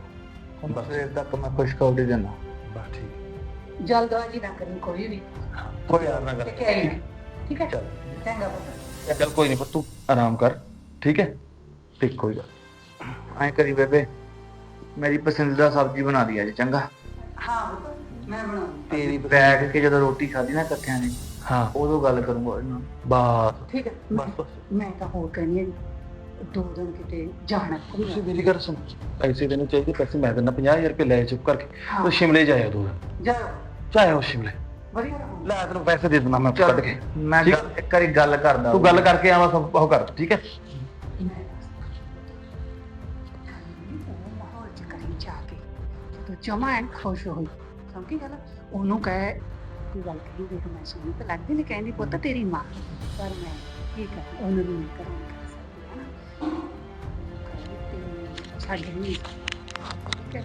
ਹੁਣ ਸਵੇਰ ਤੱਕ ਮੈਂ ਖੁਸ਼ਖਬਰੀ ਦੇਣਾ ਬਸ ਠੀਕ। ਜਲਦਬਾਜ਼ੀ ਨਾ ਕਰੀ ਕੋਈ ਵੀ। ਕੋਈ ਯਾਰ ਨਾ ਹੀ ਠੀਕ। ਹੈ। ਚੱਲ। ਚੰਗਾ ਪੁੱਤ। ਚੱਲ ਕੋਈ ਨਹੀਂ ਪਰ ਤੂੰ ਆਰਾਮ ਕਰ। ਠੀਕ ਹੈ? ਤੇ ਕੋਈ ਗੱਲ ਐਂ ਕਰੀ ਬੇਬੇ ਮੇਰੀ ਪਸੰਦੀਦਾ ਸਬਜ਼ੀ ਬਣਾ ਦੀ ਅੱਜ ਚੰਗਾ? ਹਾਂ ਪੁੱਤ ਮੈਂ ਬਣਾਉਂਗੀ ਤੇਰੀ ਬੈਠ ਕੇ ਜਦੋਂ ਰੋਟੀ ਖਾਦੀ ਨਾ ਇਕੱਠਿਆਂ ਨੇ ਹਾਂ। ਉਦੋਂ ਗੱਲ ਕਰੂੰਗਾ ਇਹਨਾਂ ਨਾਲ। ਬਸ। ਠੀਕ ਹੈ ਬਸ ਬਸ। ਮੈਂ ਤਾਂ ਹੋਰ ਕਹਿੰਦੀ ਹਾਂ ਜੀ, ਦੋ ਦਿਨ ਕਿਤੇ ਜਾਣਾ ਤੁਸੀਂ। ਮੇਰੀ ਗੱਲ ਸੁਣ। ਪੈਸੇ ਤੈਨੂੰ ਚਾਹੀਦੇ ਪੈਸੇ ਮੈਂ ਦਿੰਦਾ 50000 ਰੁਪਏ ਲੈ ਚੁੱਪ ਕਰਕੇ। ਹਾਂ। ਤੂੰ ਸ਼ਿਮਲੇ ਜਾਇਆ ਤੂੰ ਜਾਓ ਜਾਇਆ ਸ਼ਿਮਲੇ। ਵਧੀਆ ਰਹੋ ਲੈ ਤੈਨੂੰ ਪੈਸੇ ਦੇ ਦਿੰਦਾ ਮੈਂ ਚੱਲ ਕੱਢ ਕੇ। ਮੈਂ ਠੀਕ। ਗੱਲ- ਇੱਕ ਵਾਰੀ ਗੱਲ ਕਰਦਾ ਤੂੰ ਗੱਲ ਕਰਕੇ ਆਵਾ ਸਭ ਉਹ ਕਰ ਠੀਕ ਹੈ? ਜਮਾ ਐਨ ਖੁਸ਼ ਹੋਈ। ਸਮਝੀ ਗੱਲ ਉਹਨੂੰ ਕਹੇ ਤੂੰ ਗੱਲ ਕਰੀ ਦੇਖ ਮੈਂ ਸੁਣੀ ਤਾਂ ਲੱਗਦੀ ਨਹੀਂ ਕਹਿੰਦੀ ਪੁੱਤ ਤੇਰੀ ਮਾਂ ਪਰ ਮੈਂ ਕੀ ਕਰ? ਉਹਨੂੰ ਵੀ ਨਹੀਂ ਕਰਾਂ ਕਰ ਸਕਦੀ ਹੈ ਨਾ ਕਹੇ ਛੱਡ ਨਹੀਂ ਠੀਕ ਹੈ?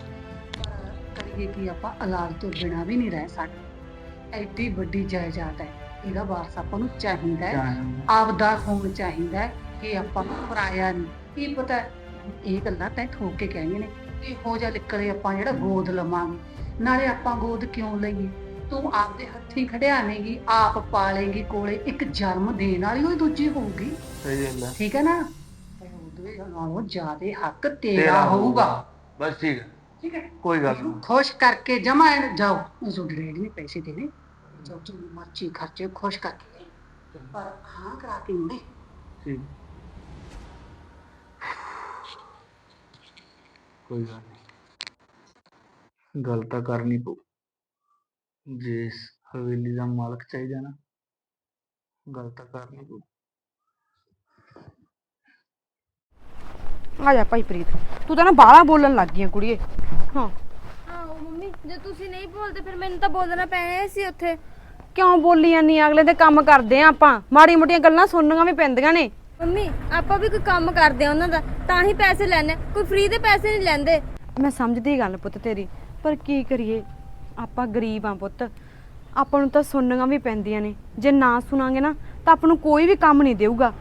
ਪਰ ਕਰੀਏ ਕਿ ਆਪਾਂ? ਔਲਾਦ ਤੋਂ ਬਿਨਾ ਵੀ ਨਹੀਂ ਰਹਿ ਸਕਦੇ। ਐਡੀ ਵੱਡੀ ਜਾਇਦਾਦ ਹੈ। ਇਹਦਾ ਵਾਰਸ ਆਪਾਂ ਨੂੰ ਚਾਹੀਦਾ ਹੈ। ਆਪਦਾ ਖੂਨ ਚਾਹੀਦਾ ਹੈ ਕਿ ਆਪਾਂ ਨੂੰ ਪਰਾਇਆ ਨਹੀਂ। ਕੀ ਪਤਾ? ਇਹ ਗੱਲਾਂ ਤੈਂ ਠੋਕ ਕੇ ਕਹਿੰਦੇ ਨੇ। ਇਹੋ ਜਿਹਾ ਨਿਕਲੇ ਆਪਾਂ ਜਿਹੜਾ ਗੋਦ ਲਵਾਂਗੇ। ਨਾਲੇ ਆਪਾਂ ਗੋਦ ਕਿਉਂ ਲਈਏ? ਤੂੰ ਆਪਦੇ ਹੱਥੀਂ ਖੜਿਆਵੇਂਗੀ ਆਪ ਪਾਲੇਂਗੀ ਕੋਲੇ ਇੱਕ ਜਨਮ ਦੇਣ ਵਾਲੀ ਹੋਈ ਦੂਜੀ ਹੋਊਗੀ। ਸਹੀ ਗੱਲ ਹੈ। ਠੀਕ ਹੈ ਨਾ? ਤੇ ਉਹਦੇ ਨਾਲੋਂ ਜ਼ਿਆਦੇ ਹੱਕ ਤੇਰਾ ਹੋਊਗਾ। ਬਸ ਠੀਕ ਹੈ। ਠੀਕ ਹੈ? ਕੋਈ ਗੱਲ ਨਹੀਂ। ਖੁਸ਼ ਕਰਕੇ ਜਮਾ ਜਾਓ। ਉਸ ਡਰੇਡ ਨੇ ਪੈਸੇ ਦੇਣੇ। ਜੋ ਤੂੰ ਮਰਜ਼ੀ ਖਰਚੇ ਖੁਸ਼ ਕਰਕੇ। ਪਰ ਹਾਂ ਕਰਾ ਕੇ ਨਹੀਂ ਠੀਕ ਕੋਈ ਗੱਲ ਨਹੀਂ। ਗੱਲ ਤਾਂ ਕਰਨੀ ਪਊ। ਜੇ ਇਸ ਹਵੇਲੀ ਦਾ ਮਾਲਕ ਚਾਹੀਦਾ ਨਾ ਗੱਲ ਤਾਂ ਕਰਨੀ ਪਊ। ਆ ਜਾ ਭਾਈ ਪ੍ਰੀਤ ਤੂੰ ਤਾਂ ਨਾ ਬਾਹਲਾ ਬੋਲਣ ਲੱਗ ਗਈ ਆਂ ਕੁੜੀਏ। ਹਾਂ। ਆਹੋ ਮੰਮੀ ਜੇ ਤੁਸੀਂ ਨਹੀਂ ਬੋਲਦੇ ਫਿਰ ਮੈਨੂੰ ਤਾਂ ਬੋਲਣਾ ਪੈਣਾ ਸੀ ਉੱਥੇ। ਕਿਉਂ ਬੋਲੀ ਜਾਂਦੀ ਆਂ? ਅਗਲੇ ਦੇ ਕੰਮ ਕਰਦੇ ਆ ਆਪਾਂ। ਮਾੜੀ ਮੋਟੀਆਂ ਗੱਲਾਂ ਸੁਣਨੀਆਂ ਵੀ ਪੈਂਦੀਆਂ ਨੇ। ਮੰਮੀ, ਆਪਾਂ ਵੀ ਕੋਈ ਕੰਮ ਕਰਦੇ ਆ ਉਹਨਾਂ ਦਾ, ਤਾਂ ਹੀ ਪੈਸੇ ਲੈਣੇ ਕੋਈ ਫ੍ਰੀ ਦੇ ਪੈਸੇ ਨਹੀਂ ਲੈਂਦੇ। ਮੈਂ ਸਮਝਦੀ ਗੱਲ ਪੁੱਤ ਤੇਰੀ, ਪਰ ਕੀ ਕਰੀਏ? ਆਪਾਂ ਗਰੀਬ ਆ ਪੁੱਤ। ਆਪਾਂ ਨੂੰ ਤਾਂ ਸੁਣਨੀਆਂ ਵੀ ਪੈਂਦੀਆਂ ਨੇ। ਜੇ ਨਾ ਸੁਣਾਂਗੇ ਨਾ, ਤਾਂ ਆਪਾਂ ਨੂੰ ਕੋਈ ਵੀ ਕੰਮ ਨਹੀਂ ਦੇਊਗਾ।